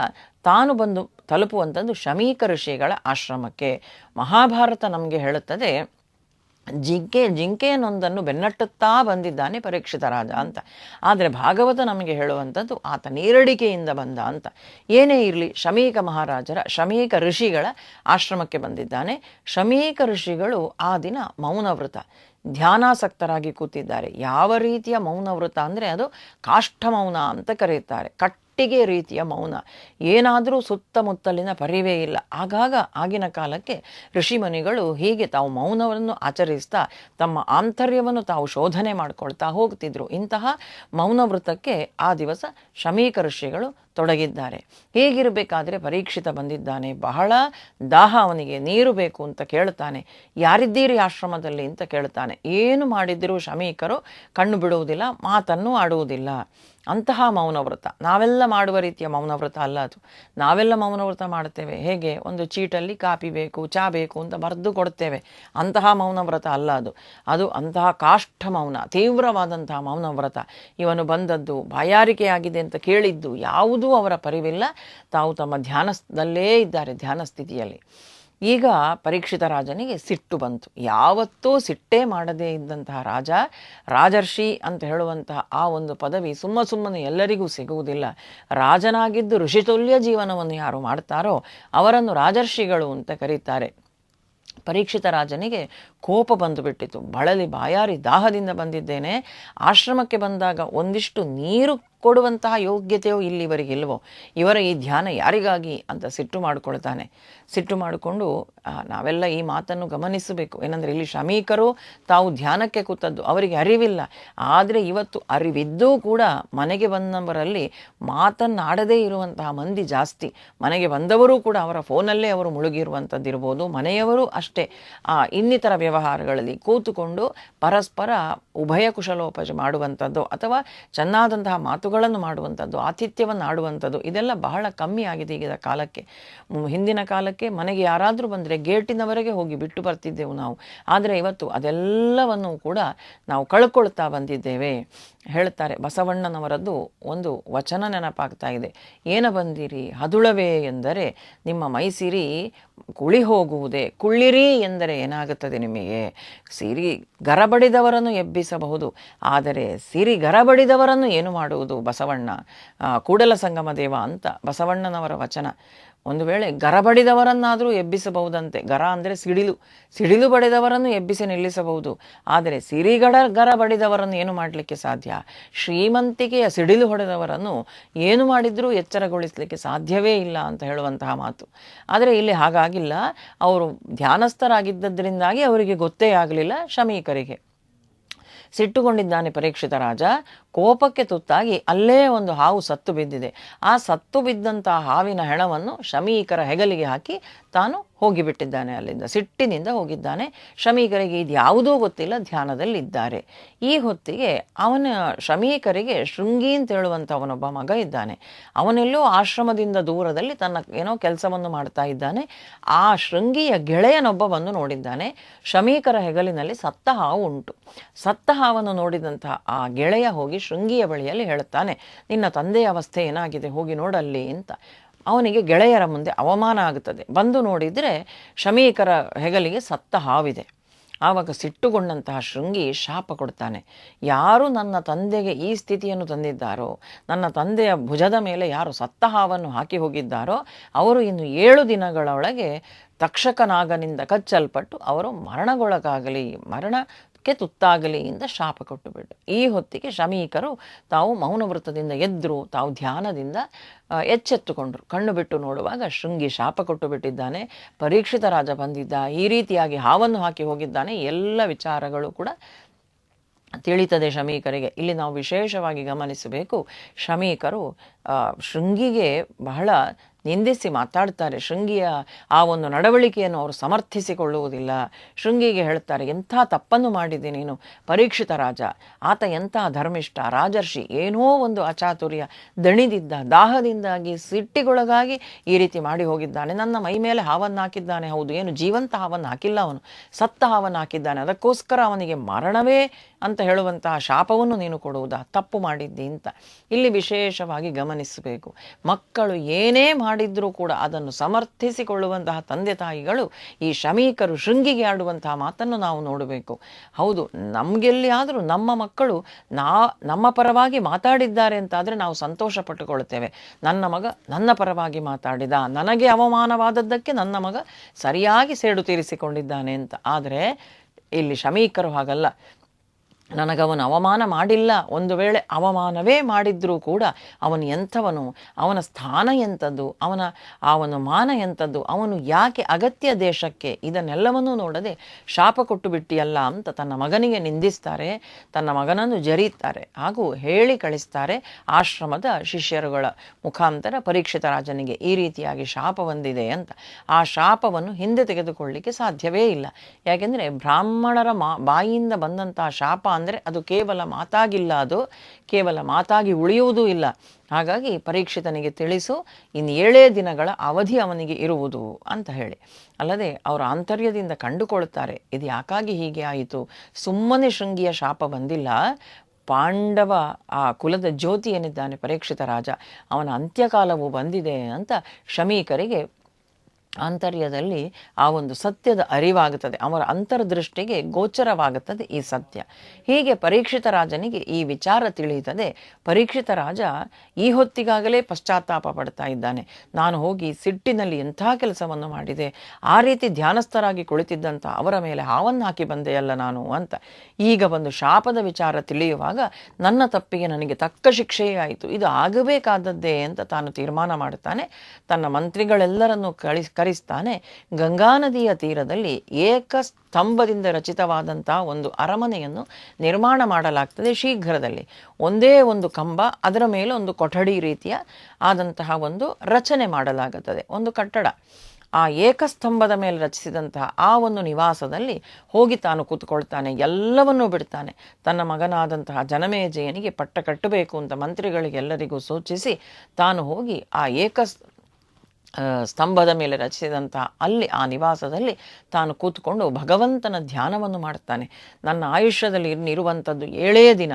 ತಾನು ಬಂದು ತಲುಪುವಂಥದ್ದು ಶಮೀಕ ಋಷಿಗಳ ಆಶ್ರಮಕ್ಕೆ. ಮಹಾಭಾರತ ನಮಗೆ ಹೇಳುತ್ತದೆ ಜಿಂಕೆ, ಜಿಂಕೆಯನ್ನೊಂದನ್ನು ಬೆನ್ನಟ್ಟುತ್ತಾ ಬಂದಿದ್ದಾನೆ ಪರೀಕ್ಷಿತ ರಾಜ ಅಂತ. ಆದರೆ ಭಾಗವತ ನಮಗೆ ಹೇಳುವಂಥದ್ದು, ಆತ ನೀರಡಿಕೆಯಿಂದ ಬಂದ ಅಂತ. ಏನೇ ಇರಲಿ, ಶಮೀಕ ಮಹಾರಾಜರ, ಶಮೀಕ ಋಷಿಗಳ ಆಶ್ರಮಕ್ಕೆ ಬಂದಿದ್ದಾನೆ. ಶಮೀಕ ಋಷಿಗಳು ಆ ದಿನ ಮೌನವ್ರತ. ಧ್ಯಾನಾಸಕ್ತರಾಗಿ ಕೂತಿದ್ದಾರೆ. ಯಾವ ರೀತಿಯ ಮೌನವ್ರತ ಅಂದರೆ ಅದು ಕಾಷ್ಠ ಮೌನ ಅಂತ ಕರೆಯುತ್ತಾರೆ. ಕಟ್ಟಿಗೆ ರೀತಿಯ ಮೌನ. ಏನಾದರೂ ಸುತ್ತಮುತ್ತಲಿನ ಪರಿವೇ ಇಲ್ಲ. ಆಗಾಗ ಆಗಿನ ಕಾಲಕ್ಕೆ ಋಷಿಮುನಿಗಳು ಹೀಗೆ ತಾವು ಮೌನವನ್ನು ಆಚರಿಸ್ತಾ ತಮ್ಮ ಆಂತರ್ಯವನ್ನು ತಾವು ಶೋಧನೆ ಮಾಡಿಕೊಳ್ತಾ ಹೋಗ್ತಿದ್ರು. ಇಂತಹ ಮೌನವ್ರತಕ್ಕೆ ಆ ದಿವಸ ಶಮೀಕ ಋಷಿಗಳು ತೊಡಗಿದ್ದಾರೆ. ಹೀಗಿರಬೇಕಾದ್ರೆ ಪರೀಕ್ಷಿತ ಬಂದಿದ್ದಾನೆ. ಬಹಳ ದಾಹ ಅವನಿಗೆ. ನೀರು ಬೇಕು ಅಂತ ಕೇಳ್ತಾನೆ. ಯಾರಿದ್ದೀರಿ ಆಶ್ರಮದಲ್ಲಿ ಅಂತ ಕೇಳ್ತಾನೆ. ಏನು ಮಾಡಿದ್ದರೂ ಶಮೀಕರು ಕಣ್ಣು ಬಿಡುವುದಿಲ್ಲ, ಮಾತನ್ನು ಆಡುವುದಿಲ್ಲ. ಅಂತಹ ಮೌನವ್ರತ. ನಾವೆಲ್ಲ ಮಾಡುವ ರೀತಿಯ ಮೌನವ್ರತ ಅಲ್ಲ ಅದು. ನಾವೆಲ್ಲ ಮೌನವ್ರತ ಮಾಡ್ತೇವೆ ಹೇಗೆ? ಒಂದು ಚೀಟಲ್ಲಿ ಕಾಪಿ ಬೇಕು, ಚಾ ಬೇಕು ಅಂತ ಬರೆದು ಕೊಡ್ತೇವೆ. ಅಂತಹ ಮೌನವ್ರತ ಅಲ್ಲ ಅದು. ಅದು ಅಂತಹ ಕಾಷ್ಠ ಮೌನ, ತೀವ್ರವಾದಂತಹ ಮೌನವ್ರತ. ಇವನು ಬಂದದ್ದು ಬಾಯಾರಿಕೆಯಾಗಿದೆ ಅಂತ ಕೇಳಿದ್ದು ಯಾವುದೂ ಅವರ ಪರಿವಿಲ್ಲ. ತಾವು ತಮ್ಮ ಧ್ಯಾನದಲ್ಲೇ ಇದ್ದಾರೆ ಧ್ಯಾನ ಸ್ಥಿತಿಯಲ್ಲಿ ಈಗ ಪರೀಕ್ಷಿತ ರಾಜನಿಗೆ ಸಿಟ್ಟು ಬಂತು. ಯಾವತ್ತೂ ಸಿಟ್ಟೇ ಮಾಡದೇ ಇದ್ದಂತಹ ರಾಜ, ರಾಜರ್ಷಿ ಅಂತ ಹೇಳುವಂತಹ ಆ ಒಂದು ಪದವಿ ಸುಮ್ಮ ಸುಮ್ಮನೆ ಎಲ್ಲರಿಗೂ ಸಿಗುವುದಿಲ್ಲ. ರಾಜನಾಗಿದ್ದು ಋಷಿತುಲ್ಯ ಜೀವನವನ್ನು ಯಾರು ಮಾಡ್ತಾರೋ ಅವರನ್ನು ರಾಜರ್ಷಿಗಳು ಅಂತ ಕರೀತಾರೆ. ಪರೀಕ್ಷಿತ ರಾಜನಿಗೆ ಕೋಪ ಬಂದುಬಿಟ್ಟಿತು ಬಳಲಿ ಬಾಯಾರಿ ದಾಹದಿಂದ ಬಂದಿದ್ದೇನೆ. ಆಶ್ರಮಕ್ಕೆ ಬಂದಾಗ ಒಂದಿಷ್ಟು ನೀರು ಕೊಡುವಂತಹ ಯೋಗ್ಯತೆಯೋ ಇಲ್ಲಿವರೆಗಿಲ್ವೋ ಇವರ ಈ ಧ್ಯಾನ ಯಾರಿಗಾಗಿ ಅಂತ ಸಿಟ್ಟು ಮಾಡಿಕೊಳ್ತಾನೆ. ಸಿಟ್ಟು ಮಾಡಿಕೊಂಡು ನಾವೆಲ್ಲ ಈ ಮಾತನ್ನು ಗಮನಿಸಬೇಕು. ಏನಂದರೆ ಇಲ್ಲಿ ಶ್ರಮಿಕರು ತಾವು ಧ್ಯಾನಕ್ಕೆ ಕೂತದ್ದು ಅವರಿಗೆ ಅರಿವಿಲ್ಲ. ಆದರೆ ಇವತ್ತು ಅರಿವಿದ್ದೂ ಕೂಡ ಮನೆಗೆ ಬಂದವರಲ್ಲಿ ಮಾತನ್ನಾಡದೇ ಇರುವಂತಹ ಮಂದಿ ಜಾಸ್ತಿ. ಮನೆಗೆ ಬಂದವರು ಕೂಡ ಅವರ ಫೋನಲ್ಲೇ ಅವರು ಮುಳುಗಿರುವಂಥದ್ದಿರ್ಬೋದು ಮನೆಯವರು ಅಷ್ಟೇ. ಆ, ಇನ್ನಿತರ ವ್ಯವಹಾರಗಳಲ್ಲಿ ಕೂತುಕೊಂಡು ಪರಸ್ಪರ ಉಭಯ ಕುಶಲೋಪಜ ಮಾಡುವಂಥದ್ದು ಅಥವಾ ಚೆನ್ನಾದಂತಹ ಮಾತುಗಳನ್ನು ಮಾಡುವಂಥದ್ದು ಆತಿಥ್ಯವನ್ನು ಆಡುವಂಥದ್ದು ಇದೆಲ್ಲ ಬಹಳ ಕಮ್ಮಿ ಆಗಿದೆ ಈಗಿನ ಕಾಲಕ್ಕೆ. ಹಿಂದಿನ ಕಾಲಕ್ಕೆ ಮನೆಗೆ ಯಾರಾದರೂ ಬಂದರೆ ಗೇಟಿನವರೆಗೆ ಹೋಗಿ ಬಿಟ್ಟು ಬರ್ತಿದ್ದೆವು ನಾವು. ಆದರೆ ಇವತ್ತು ಅದೆಲ್ಲವನ್ನು ಕೂಡ ನಾವು ಕಳ್ಕೊಳ್ತಾ ಬಂದಿದ್ದೇವೆ. ಹೇಳ್ತಾರೆ ಬಸವಣ್ಣನವರದ್ದು ಒಂದು ವಚನ ನೆನಪಾಗ್ತಾ ಇದೆ. ಏನ ಬಂದಿರಿ ಹದುಳವೇ ಎಂದರೆ ನಿಮ್ಮ ಮೈಸಿರಿ ಕುಳಿ ಹೋಗುವುದೇ. ಕುಳ್ಳಿರಿ ಎಂದರೆ ಏನಾಗುತ್ತದೆ ನಿಮಗೆ? ಸಿರಿ ಗರಬಡಿದವರನ್ನು ಎಬ್ಬಿಸಬಹುದು. ಆದರೆ ಸಿರಿ ಗರಬಡಿದವರನ್ನು ಏನು ಮಾಡುವುದು ಬಸವಣ್ಣ? ಕೂಡಲ ಸಂಗಮ ದೇವ ಅಂತ ಬಸವಣ್ಣನವರ ವಚನ. ಒಂದು ವೇಳೆ ಗರ ಬಡಿದವರನ್ನಾದರೂ ಎಬ್ಬಿಸಬಹುದಂತೆ. ಗರ ಅಂದರೆ ಸಿಡಿಲು. ಸಿಡಿಲು ಬಡಿದವರನ್ನು ಎಬ್ಬಿಸಿ ನಿಲ್ಲಿಸಬಹುದು. ಆದರೆ ಸಿರಿಗಡ ಗರ ಬಡಿದವರನ್ನು ಏನು ಮಾಡಲಿಕ್ಕೆ ಸಾಧ್ಯ? ಶ್ರೀಮಂತಿಕೆಯ ಸಿಡಿಲು ಹೊಡೆದವರನ್ನು ಏನು ಮಾಡಿದರೂ ಎಚ್ಚರಗೊಳಿಸಲಿಕ್ಕೆ ಸಾಧ್ಯವೇ ಇಲ್ಲ ಅಂತ ಹೇಳುವಂತಹ ಮಾತು. ಆದರೆ ಇಲ್ಲಿ ಹಾಗಾಗಿಲ್ಲ. ಅವರು ಧ್ಯಾನಸ್ಥರಾಗಿದ್ದರಿಂದಾಗಿ ಅವರಿಗೆ ಗೊತ್ತೇ ಆಗಲಿಲ್ಲ ಶಮೀಕರಿಗೆ. ಸಿಟ್ಟುಕೊಂಡಿದ್ದಾನೆ ಪರೀಕ್ಷಿತ ರಾಜ. ಕೋಪಕ್ಕೆ ತುತ್ತಾಗಿ ಅಲ್ಲೇ ಒಂದು ಹಾವು ಸತ್ತು ಬಿದ್ದಿದೆ. ಆ ಸತ್ತು ಬಿದ್ದಂಥ ಹಾವಿನ ಹೆಣವನ್ನು ಶಮೀಕರ ಹೆಗಲಿಗೆ ಹಾಕಿ ತಾನು ಹೋಗಿಬಿಟ್ಟಿದ್ದಾನೆ ಅಲ್ಲಿಂದ. ಸಿಟ್ಟಿನಿಂದ ಹೋಗಿದ್ದಾನೆ. ಶಮೀಕರಿಗೆ ಇದು ಯಾವುದೂ ಗೊತ್ತಿಲ್ಲ, ಧ್ಯಾನದಲ್ಲಿದ್ದಾರೆ. ಈ ಹೊತ್ತಿಗೆ ಅವನ ಶಮೀಕರಿಗೆ ಶೃಂಗಿ ಅಂತ ಹೇಳುವಂಥ ಅವನೊಬ್ಬ ಮಗ ಇದ್ದಾನೆ. ಅವನೆಲ್ಲೋ ಆಶ್ರಮದಿಂದ ದೂರದಲ್ಲಿ ತನ್ನ ಏನೋ ಕೆಲಸವನ್ನು ಮಾಡ್ತಾ ಇದ್ದಾನೆ. ಆ ಶೃಂಗಿಯ ಗೆಳೆಯನೊಬ್ಬ ಬಂದು ನೋಡಿದ್ದಾನೆ. ಶಮೀಕರ ಹೆಗಲಿನಲ್ಲಿ ಸತ್ತ ಹಾವು ಉಂಟು. ಸತ್ತ ಹಾವನ್ನು ನೋಡಿದಂತಹ ಆ ಗೆಳೆಯ ಹೋಗಿ ಶೃಂಗಿಯ ಬಳಿಯಲ್ಲಿ ಹೇಳುತ್ತಾನೆ, ನಿನ್ನ ತಂದೆಯ ಅವಸ್ಥೆ ಏನಾಗಿದೆ, ಹೋಗಿ ನೋಡಲ್ಲಿ ಅಂತ. ಅವನಿಗೆ ಗೆಳೆಯರ ಮುಂದೆ ಅವಮಾನ ಆಗುತ್ತದೆ. ಬಂದು ನೋಡಿದರೆ ಶಮೀಕರ ಹೆಗಲಿಗೆ ಸತ್ತ ಹಾವಿದೆ. ಆವಾಗ ಸಿಟ್ಟುಗೊಂಡಂತಹ ಶೃಂಗಿ ಶಾಪ ಕೊಡ್ತಾನೆ. ಯಾರು ನನ್ನ ತಂದೆಗೆ ಈ ಸ್ಥಿತಿಯನ್ನು ತಂದಿದ್ದಾರೋ, ನನ್ನ ತಂದೆಯ ಭುಜದ ಮೇಲೆ ಯಾರು ಸತ್ತ ಹಾವನ್ನು ಹಾಕಿ ಹೋಗಿದ್ದಾರೋ, ಅವರು ಇನ್ನು ಏಳು ದಿನಗಳೊಳಗೆ ತಕ್ಷಕನಾಗನಿಂದ ಕಚ್ಚಲ್ಪಟ್ಟು ಅವರು ಮರಣಗೊಳಗಾಗಲಿ ಮರಣಕ್ಕೆ ತುತ್ತಾಗಲಿ ಎಂದ ಶಾಪ ಕೊಟ್ಟು ಬಿಟ್ಟು ಈ ಹೊತ್ತಿಗೆ ಶಮೀಕರು ತಾವು ಮೌನವೃತ್ತದಿಂದ ಎದ್ದರು ತಾವು ಧ್ಯಾನದಿಂದ ಎಚ್ಚೆತ್ತುಕೊಂಡರು. ಕಣ್ಣು ಬಿಟ್ಟು ನೋಡುವಾಗ ಶೃಂಗಿ ಶಾಪ ಕೊಟ್ಟು ಬಿಟ್ಟಿದ್ದಾನೆ ಪರೀಕ್ಷಿತ ರಾಜ ಬಂದಿದ್ದ ಈ ರೀತಿಯಾಗಿ ಹಾವನ್ನು ಹಾಕಿ ಹೋಗಿದ್ದಾನೆ, ಎಲ್ಲ ವಿಚಾರಗಳು ಕೂಡ ತಿಳಿತದೆ ಶಮೀಕರಿಗೆ. ಇಲ್ಲಿ ನಾವು ವಿಶೇಷವಾಗಿ ಗಮನಿಸಬೇಕು, ಶಮೀಕರು ಶೃಂಗಿಗೆ ಬಹಳ ನಿಂದಿಸಿ ಮಾತಾಡ್ತಾರೆ. ಶೃಂಗಿಯ ಆ ಒಂದು ನಡವಳಿಕೆಯನ್ನು ಅವರು ಸಮರ್ಥಿಸಿಕೊಳ್ಳುವುದಿಲ್ಲ. ಶೃಂಗಿಗೆ ಹೇಳ್ತಾರೆ, ಎಂಥ ತಪ್ಪನ್ನು ಮಾಡಿದೆ ನೀನು? ಪರೀಕ್ಷಿತ ರಾಜ, ಆತ ಎಂಥ ಧರ್ಮಿಷ್ಠ? ರಾಜರ್ಷಿ ಏನೋ ಒಂದು ಅಚಾತುರ್ಯ, ದಣಿದಿದ್ದ, ದಾಹದಿಂದಾಗಿ ಸಿಟ್ಟಿಗೊಳಗಾಗಿ ಈ ರೀತಿ ಮಾಡಿ ಹೋಗಿದ್ದಾನೆ. ನನ್ನ ಮೈ ಮೇಲೆ ಹಾವನ್ನು ಹಾಕಿದ್ದಾನೆ. ಹೌದು, ಏನು ಜೀವಂತ ಹಾವನ್ನು ಹಾಕಿಲ್ಲ ಅವನು. ಸತ್ತ ಹಾವನ್ನು ಹಾಕಿದ್ದಾನೆ. ಅದಕ್ಕೋಸ್ಕರ ಅವನಿಗೆ ಮರಣವೇ ಅಂತ ಹೇಳುವಂತಹ ಶಾಪವನ್ನು ನೀನು ಕೊಡುವುದಾ? ತಪ್ಪು ಮಾಡಿದ್ದಿ ಅಂತ. ಇಲ್ಲಿ ವಿಶೇಷವಾಗಿ ಗಮನಿಸಬೇಕು. ಮಕ್ಕಳು ಏನೇ ಮಾಡಿದ್ರೂ ಕೂಡ ಅದನ್ನು ಸಮರ್ಥಿಸಿಕೊಳ್ಳುವಂತಹ ತಂದೆ ತಾಯಿಗಳು ಈ ಶಮೀಕರು ಶೃಂಗಿಗೆ ಆಡುವಂತಹ ಮಾತನ್ನು ನಾವು ನೋಡಬೇಕು. ಹೌದು, ನಮಗೆಲ್ಲಿ ಆದರೂ ನಮ್ಮ ಮಕ್ಕಳು ನಾ, ನಮ್ಮ ಪರವಾಗಿ ಮಾತಾಡಿದ್ದಾರೆ ಅಂತಾದರೆ ನಾವು ಸಂತೋಷ ಪಟ್ಟುಕೊಳ್ಳುತ್ತೇವೆ. ನನ್ನ ಮಗ ನನ್ನ ಪರವಾಗಿ ಮಾತಾಡಿದ, ನನಗೆ ಅವಮಾನವಾದದ್ದಕ್ಕೆ ನನ್ನ ಮಗ ಸರಿಯಾಗಿ ಸೇಡು ತೀರಿಸಿಕೊಂಡಿದ್ದಾನೆ ಅಂತ. ಆದರೆ ಇಲ್ಲಿ ಶಮೀಕರು ಹಾಗಲ್ಲ. ನನಗವನು ಅವಮಾನ ಮಾಡಿಲ್ಲ. ಒಂದು ವೇಳೆ ಅವಮಾನವೇ ಮಾಡಿದ್ರೂ ಕೂಡ ಅವನು ಎಂಥವನು? ಅವನ ಸ್ಥಾನ ಎಂಥದ್ದು? ಅವನ ಅವನ ಮಾನ ಎಂಥದ್ದು? ಅವನು ಯಾಕೆ ಅಗತ್ಯ ದೇಶಕ್ಕೆ? ಇದನ್ನೆಲ್ಲವನ್ನೂ ನೋಡದೆ ಶಾಪ ಕೊಟ್ಟು ಬಿಟ್ಟಿಯಲ್ಲ ಅಂತ ತನ್ನ ಮಗನಿಗೆ ನಿಂದಿಸ್ತಾರೆ. ತನ್ನ ಮಗನನ್ನು ಜರೀತಾರೆ. ಹಾಗೂ ಹೇಳಿ ಕಳಿಸ್ತಾರೆ ಆಶ್ರಮದ ಶಿಷ್ಯರುಗಳ ಮುಖಾಂತರ ಪರೀಕ್ಷಿತ ರಾಜನಿಗೆ ಈ ರೀತಿಯಾಗಿ ಶಾಪ ಬಂದಿದೆ ಅಂತ. ಆ ಶಾಪವನ್ನು ಹಿಂದೆ ತೆಗೆದುಕೊಳ್ಳಿಕ್ಕೆ ಸಾಧ್ಯವೇ ಇಲ್ಲ. ಯಾಕೆಂದರೆ ಬ್ರಾಹ್ಮಣರ ಮಾ, ಬಾಯಿಯಿಂದ ಬಂದಂತಹ ಶಾಪ ಅಂದರೆ ಅದು ಕೇವಲ ಮಾತಾಗಿಲ್ಲ, ಅದು ಕೇವಲ ಮಾತಾಗಿ ಉಳಿಯುವುದೂ ಇಲ್ಲ. ಹಾಗಾಗಿ ಪರೀಕ್ಷಿತನಿಗೆ ತಿಳಿಸು, ಇನ್ನು ಏಳೇ ದಿನಗಳ ಅವಧಿ ಅವನಿಗೆ ಇರುವುದು ಅಂತ ಹೇಳಿ. ಅಲ್ಲದೆ ಅವರ ಆಂತರ್ಯದಿಂದ ಕಂಡುಕೊಳ್ತಾರೆ ಇದು ಯಾಕಾಗಿ ಹೀಗೆ ಆಯಿತು? ಸುಮ್ಮನೆ ಶೃಂಗಿಯ ಶಾಪ ಬಂದಿಲ್ಲ? ಪಾಂಡವ ಆ ಕುಲದ ಜ್ಯೋತಿ ಏನಿದ್ದಾನೆ ಪರೀಕ್ಷಿತ ರಾಜ? ಅವನ ಅಂತ್ಯಕಾಲವು ಬಂದಿದೆ ಅಂತ ಶಮೀಕರಿಗೆ ಆಂತರ್ಯದಲ್ಲಿ ಆ ಒಂದು ಸತ್ಯದ ಅರಿವಾಗುತ್ತದೆ. ಅವರ ಅಂತರ್ದೃಷ್ಟಿಗೆ ಗೋಚರವಾಗುತ್ತದೆ ಈ ಸತ್ಯ. ಹೀಗೆ ಪರೀಕ್ಷಿತ ರಾಜನಿಗೆ ಈ ವಿಚಾರ ತಿಳಿಯುತ್ತದೆ. ಪರೀಕ್ಷಿತ ರಾಜ ಈ ಹೊತ್ತಿಗಾಗಲೇ ಪಶ್ಚಾತ್ತಾಪ ಪಡ್ತಾ ಇದ್ದಾನೆ. ನಾನು ಹೋಗಿ ಸಿಟ್ಟಿನಲ್ಲಿ ಎಂಥ ಕೆಲಸವನ್ನು ಮಾಡಿದೆ? ಆ ರೀತಿ ಧ್ಯಾನಸ್ಥರಾಗಿ ಕುಳಿತಿದ್ದಂಥ ಅವರ ಮೇಲೆ ಹಾವನ್ನು ಹಾಕಿ ಬಂದೆಯಲ್ಲ ನಾನು ಅಂತ. ಈಗ ಒಂದು ಶಾಪದ ವಿಚಾರ ತಿಳಿಯುವಾಗ ನನ್ನ ತಪ್ಪಿಗೆ ನನಗೆ ತಕ್ಕ ಶಿಕ್ಷೆಯೇ ಆಯಿತು. ಇದು ಆಗಬೇಕಾದದ್ದೇ ಅಂತ ತಾನು ತೀರ್ಮಾನ ಮಾಡುತ್ತಾನೆ. ತನ್ನ ಮಂತ್ರಿಗಳೆಲ್ಲರನ್ನು ಕಳಿ ಕರೆಸ್ತಾನೆ ಗಂಗಾ ನದಿಯ ತೀರದಲ್ಲಿ ಏಕ ಸ್ತಂಭದಿಂದ ರಚಿತವಾದಂತಹ ಒಂದು ಅರಮನೆಯನ್ನು ನಿರ್ಮಾಣ ಮಾಡಲಾಗ್ತದೆ ಶೀಘ್ರದಲ್ಲಿ. ಒಂದೇ ಒಂದು ಕಂಬ, ಅದರ ಮೇಲೆ ಒಂದು ಕೊಠಡಿ ರೀತಿಯ ಆದಂತಹ ಒಂದು ರಚನೆ ಮಾಡಲಾಗುತ್ತದೆ, ಒಂದು ಕಟ್ಟಡ. ಆ ಏಕಸ್ತಂಭದ ಮೇಲೆ ರಚಿಸಿದಂತಹ ಆ ಒಂದು ನಿವಾಸದಲ್ಲಿ ಹೋಗಿ ತಾನು ಕೂತ್ಕೊಳ್ತಾನೆ, ಎಲ್ಲವನ್ನೂ ಬಿಡ್ತಾನೆ. ತನ್ನ ಮಗನಾದಂತಹ ಜನಮೇಜಯನಿಗೆ ಪಟ್ಟ ಕಟ್ಟಬೇಕು ಅಂತ ಮಂತ್ರಿಗಳಿಗೆಲ್ಲರಿಗೂ ಸೂಚಿಸಿ ತಾನು ಹೋಗಿ ಆ ಏಕ ಸ್ತಂಭದ ಮೇಲೆ ರಚಿಸಿದಂತಹ ಅಲ್ಲಿ, ಆ ನಿವಾಸದಲ್ಲಿ ತಾನು ಕೂತ್ಕೊಂಡು ಭಗವಂತನ ಧ್ಯಾನವನ್ನು ಮಾಡ್ತಾನೆ ನನ್ನ ಆಯುಷ್ಯದಲ್ಲಿ ಇರುವಂಥದ್ದು ಏಳೇ ದಿನ.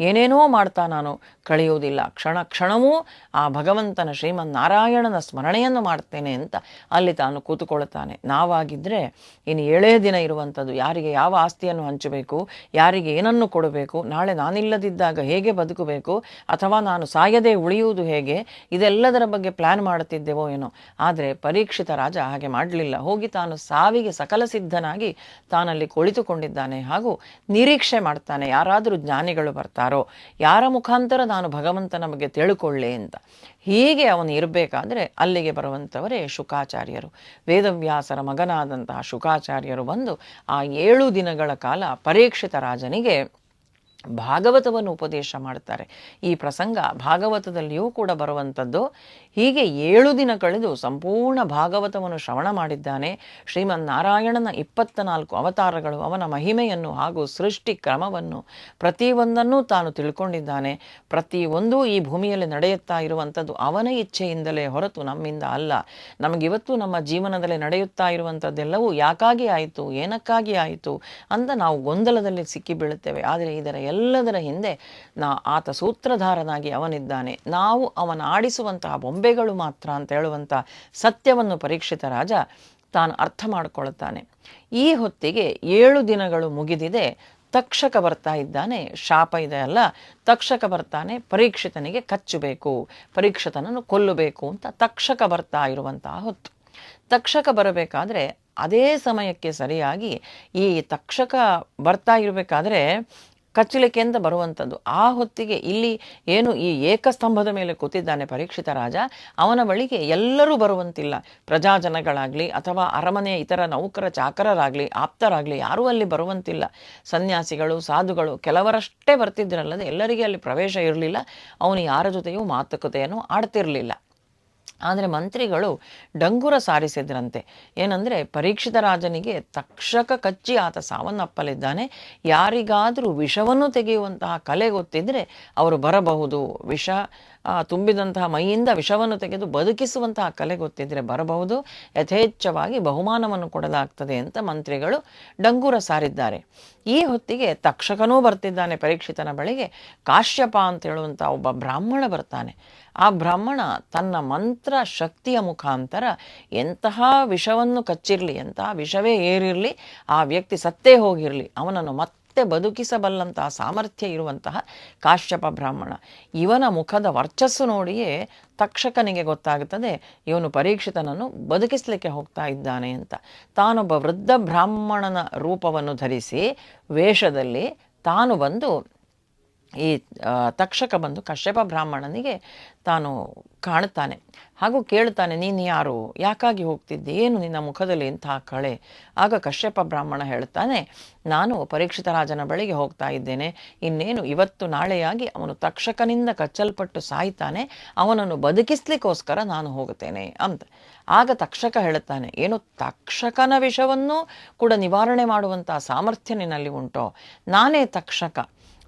ಏನೇನೋ ಮಾಡ್ತಾ ನಾನು ಕಳೆಯುವುದಿಲ್ಲ. ಕ್ಷಣ, ಕ್ಷಣವೂ ಆ ಭಗವಂತನ ಶ್ರೀಮನ್ನಾರಾಯಣನ ಸ್ಮರಣೆಯನ್ನು ಮಾಡ್ತೇನೆ ಅಂತ ಅಲ್ಲಿ ತಾನು ಕೂತುಕೊಳ್ಳುತ್ತಾನೆ. ನಾವಾಗಿದ್ದರೆ ಇನ್ನು ಏಳೇ ದಿನ ಇರುವಂಥದ್ದು ಯಾರಿಗೆ ಯಾವ ಆಸ್ತಿಯನ್ನು ಹಂಚಬೇಕು, ಯಾರಿಗೆ ಏನನ್ನು ಕೊಡಬೇಕು, ನಾಳೆ ನಾನಿಲ್ಲದಿದ್ದಾಗ ಹೇಗೆ ಬದುಕಬೇಕು, ಅಥವಾ ನಾನು ಸಾಯದೆ ಉಳಿಯುವುದು ಹೇಗೆ, ಇದೆಲ್ಲದರ ಬಗ್ಗೆ ಪ್ಲ್ಯಾನ್ ಮಾಡುತ್ತಿದ್ದೆವೋ ಏನೋ. ಆದರೆ ಪರೀಕ್ಷಿತ ರಾಜ ಹಾಗೆ ಮಾಡಲಿಲ್ಲ. ಹೋಗಿ ತಾನು ಸಾವಿಗೆ ಸಕಲ ಸಿದ್ಧನಾಗಿ ತಾನಲ್ಲಿ ಕುಳಿತುಕೊಂಡಿದ್ದಾನೆ ಹಾಗೂ ನಿರೀಕ್ಷೆ ಮಾಡ್ತಾನೆ ಯಾರಾದರೂ ಜ್ಞಾನಿಗಳು ಬರ್ತಾರೋ, ಯಾರ ಮುಖಾಂತರ ನಾನು ಭಗವಂತನ ಬಗ್ಗೆ ತಿಳ್ಕೊಳ್ಳಿ ಅಂತ. ಹೀಗೆ ಅವನು ಇರಬೇಕಾದ್ರೆ ಅಲ್ಲಿಗೆ ಬರುವಂಥವರೇ ಶುಕಾಚಾರ್ಯರು. ವೇದವ್ಯಾಸರ ಮಗನಾದಂತಹ ಶುಕಾಚಾರ್ಯರು ಬಂದು ಆ ಏಳು ದಿನಗಳ ಕಾಲ ಪರೀಕ್ಷಿತ ರಾಜನಿಗೆ ಭಾಗವತವನ್ನು ಉಪದೇಶ ಮಾಡ್ತಾರೆ. ಈ ಪ್ರಸಂಗ ಭಾಗವತದಲ್ಲಿಯೂ ಕೂಡ ಬರುವಂಥದ್ದು ಹೀಗೆ ಏಳು ದಿನ ಕಳೆದು ಸಂಪೂರ್ಣ ಭಾಗವತವನ್ನು ಶ್ರವಣ ಮಾಡಿದ್ದಾನೆ. ಶ್ರೀಮನ್ನಾರಾಯಣನ ಇಪ್ಪತ್ತ ನಾಲ್ಕು ಅವತಾರಗಳು, ಅವನ ಮಹಿಮೆಯನ್ನು ಹಾಗೂ ಸೃಷ್ಟಿ ಕ್ರಮವನ್ನು ಪ್ರತಿಯೊಂದನ್ನೂ ತಾನು ತಿಳ್ಕೊಂಡಿದ್ದಾನೆ. ಪ್ರತಿಯೊಂದೂ ಈ ಭೂಮಿಯಲ್ಲಿ ನಡೆಯುತ್ತಾ ಇರುವಂಥದ್ದು ಅವನ ಇಚ್ಛೆಯಿಂದಲೇ ಹೊರತು ನಮ್ಮಿಂದ ಅಲ್ಲ. ನಮಗಿವತ್ತು ನಮ್ಮ ಜೀವನದಲ್ಲಿ ನಡೆಯುತ್ತಾ ಇರುವಂಥದ್ದೆಲ್ಲವೂ ಯಾಕಾಗಿ ಆಯಿತು, ಏನಕ್ಕಾಗಿ ಆಯಿತು ಅಂತ ನಾವು ಗೊಂದಲದಲ್ಲಿ ಸಿಕ್ಕಿ ಬೀಳುತ್ತೇವೆ ಆದರೆ ಇದರ ಎಲ್ಲದರ ಹಿಂದೆ ನಾ ಆತ ಸೂತ್ರಧಾರನಾಗಿ ಅವನಿದ್ದಾನೆ. ನಾವು ಅವನ ಆಡಿಸುವಂತಹ ಬೊಂಬೆಗಳು ಮಾತ್ರ ಅಂತ ಹೇಳುವಂಥ ಸತ್ಯವನ್ನು ಪರೀಕ್ಷಿತ ರಾಜ ತಾನು ಅರ್ಥ ಮಾಡಿಕೊಳ್ಳುತ್ತಾನೆ ಈ ಹೊತ್ತಿಗೆ ಏಳು ದಿನಗಳು ಮುಗಿದಿದೆ. ತಕ್ಷಕ ಬರ್ತಾ ಇದ್ದಾನೆ. ಶಾಪ ಇದೆ ಅಲ್ಲ. ತಕ್ಷಕ ಬರ್ತಾನೆ. ಪರೀಕ್ಷಿತನಿಗೆ ಕಚ್ಚಬೇಕು ಪರೀಕ್ಷಿತನನ್ನು ಕೊಲ್ಲಬೇಕು ಅಂತ ತಕ್ಷಕ ಬರ್ತಾ ಇರುವಂತಹ ಹೊತ್ತು. ತಕ್ಷಕ ಬರಬೇಕಾದ್ರೆ ಅದೇ ಸಮಯಕ್ಕೆ ಸರಿಯಾಗಿ ಈ ತಕ್ಷಕ ಬರ್ತಾ ಇರಬೇಕಾದ್ರೆ ಕಚ್ಚಲಿಕ್ಕೆ ಅಂತ ಬರುವಂಥದ್ದು. ಆ ಹೊತ್ತಿಗೆ ಇಲ್ಲಿ ಏನು ಈ ಏಕಸ್ತಂಭದ ಮೇಲೆ ಕೂತಿದ್ದಾನೆ ಪರೀಕ್ಷಿತ ರಾಜ, ಅವನ ಬಳಿಗೆ ಎಲ್ಲರೂ ಬರುವಂತಿಲ್ಲ. ಪ್ರಜಾಜನಗಳಾಗಲಿ ಅಥವಾ ಅರಮನೆಯ ಇತರ ನೌಕರ ಚಾಕರರಾಗಲಿ, ಆಪ್ತರಾಗಲಿ ಯಾರೂ ಅಲ್ಲಿ ಬರುವಂತಿಲ್ಲ. ಸನ್ಯಾಸಿಗಳು, ಸಾಧುಗಳು ಕೆಲವರಷ್ಟೇ ಬರ್ತಿದ್ದರಲ್ಲದೆ ಎಲ್ಲರಿಗೆ ಅಲ್ಲಿ ಪ್ರವೇಶ ಇರಲಿಲ್ಲ. ಅವನು ಯಾರ ಜೊತೆಯೂ ಮಾತುಕತೆಯನ್ನು ಆಡ್ತಿರಲಿಲ್ಲ. ಆದರೆ ಮಂತ್ರಿಗಳು ಡಂಗುರ ಸಾರಿಸಿದ್ರಂತೆ. ಏನಂದರೆ ಪರೀಕ್ಷಿತ ರಾಜನಿಗೆ ತಕ್ಷಕ ಕಚ್ಚಿ ಆತ ಸಾವನ್ನಪ್ಪಲಿದ್ದಾನೆ. ಯಾರಿಗಾದರೂ ವಿಷವನ್ನು ತೆಗೆಯುವಂತಹ ಕಲೆ ಗೊತ್ತಿದ್ದರೆ ಅವರು ಬರಬಹುದು. ವಿಷ ತುಂಬಿದಂತಹ ಮೈಯಿಂದ ವಿಷವನ್ನು ತೆಗೆದು ಬದುಕಿಸುವಂತಹ ಕಲೆ ಗೊತ್ತಿದ್ದರೆ ಬರಬಹುದು. ಯಥೇಚ್ಛವಾಗಿ ಬಹುಮಾನವನ್ನು ಕೊಡಲಾಗ್ತದೆ ಅಂತ ಮಂತ್ರಿಗಳು ಡಂಗೂರ ಸಾರಿದ್ದಾರೆ. ಈ ಹೊತ್ತಿಗೆ ತಕ್ಷಕನೂ ಬರ್ತಿದ್ದಾನೆ ಪರೀಕ್ಷಿತನ ಬಳಿಗೆ. ಕಾಶ್ಯಪ ಅಂತ ಹೇಳುವಂಥ ಒಬ್ಬ ಬ್ರಾಹ್ಮಣ ಬರ್ತಾನೆ. ಆ ಬ್ರಾಹ್ಮಣ ತನ್ನ ಮಂತ್ರ ಶಕ್ತಿಯ ಮುಖಾಂತರ ಎಂತಹ ವಿಷವನ್ನು ಕಚ್ಚಿರಲಿ ಎಂತಹ ವಿಷವೇ ಏರಿರಲಿ, ಆ ವ್ಯಕ್ತಿ ಸತ್ತೇ ಹೋಗಿರಲಿ, ಅವನನ್ನು ಮತ್ತೆ ಬದುಕಿಸಬಲ್ಲಂತಹ ಸಾಮರ್ಥ್ಯ ಇರುವಂತಹ ಕಾಶ್ಯಪ ಬ್ರಾಹ್ಮಣ. ಇವನ ಮುಖದ ವರ್ಚಸ್ಸು ನೋಡಿಯೇ ತಕ್ಷಕನಿಗೆ ಗೊತ್ತಾಗುತ್ತದೆ, ಇವನು ಪರೀಕ್ಷಿತನನ್ನು ಬದುಕಿಸಲಿಕ್ಕೆ ಹೋಗ್ತಾ ಇದ್ದಾನೆ ಅಂತ. ತಾನೊಬ್ಬ ವೃದ್ಧ ಬ್ರಾಹ್ಮಣನ ರೂಪವನ್ನು ಧರಿಸಿ, ವೇಷದಲ್ಲಿ ತಾನು ಬಂದು ಈ ತಕ್ಷಕ ಬಂದು ಕಶ್ಯಪ ಬ್ರಾಹ್ಮಣನಿಗೆ ತಾನು ಕಾಣುತ್ತಾನೆ. ಹಾಗೂ ಕೇಳ್ತಾನೆ ನೀನು ಯಾರು? ಯಾಕಾಗಿ ಹೋಗ್ತಿದ್ದೆ? ಏನು ನಿನ್ನ ಮುಖದಲ್ಲಿ ಇಂತಹ ಕಳೆ? ಆಗ ಕಶ್ಯಪ ಬ್ರಾಹ್ಮಣ ಹೇಳ್ತಾನೆ ನಾನು ಪರೀಕ್ಷಿತ ರಾಜನ ಬಳಿಗೆ ಹೋಗ್ತಾ ಇದ್ದೇನೆ. ಇನ್ನೇನು ಇವತ್ತು ನಾಳೆಯಾಗಿ ಅವನು ತಕ್ಷಕನಿಂದ ಕಚ್ಚಲ್ಪಟ್ಟು ಸಾಯ್ತಾನೆ, ಅವನನ್ನು ಬದುಕಿಸ್ಲಿಕ್ಕೋಸ್ಕರ ನಾನು ಹೋಗುತ್ತೇನೆ ಅಂತ. ಆಗ ತಕ್ಷಕ ಹೇಳುತ್ತಾನೆ, ಏನು ತಕ್ಷಕನ ವಿಷವನ್ನು ಕೂಡ ನಿವಾರಣೆ ಮಾಡುವಂತಹ ಸಾಮರ್ಥ್ಯ ನಿನ್ನಲ್ಲಿ ಉಂಟೋ? ನಾನೇ ತಕ್ಷಕ.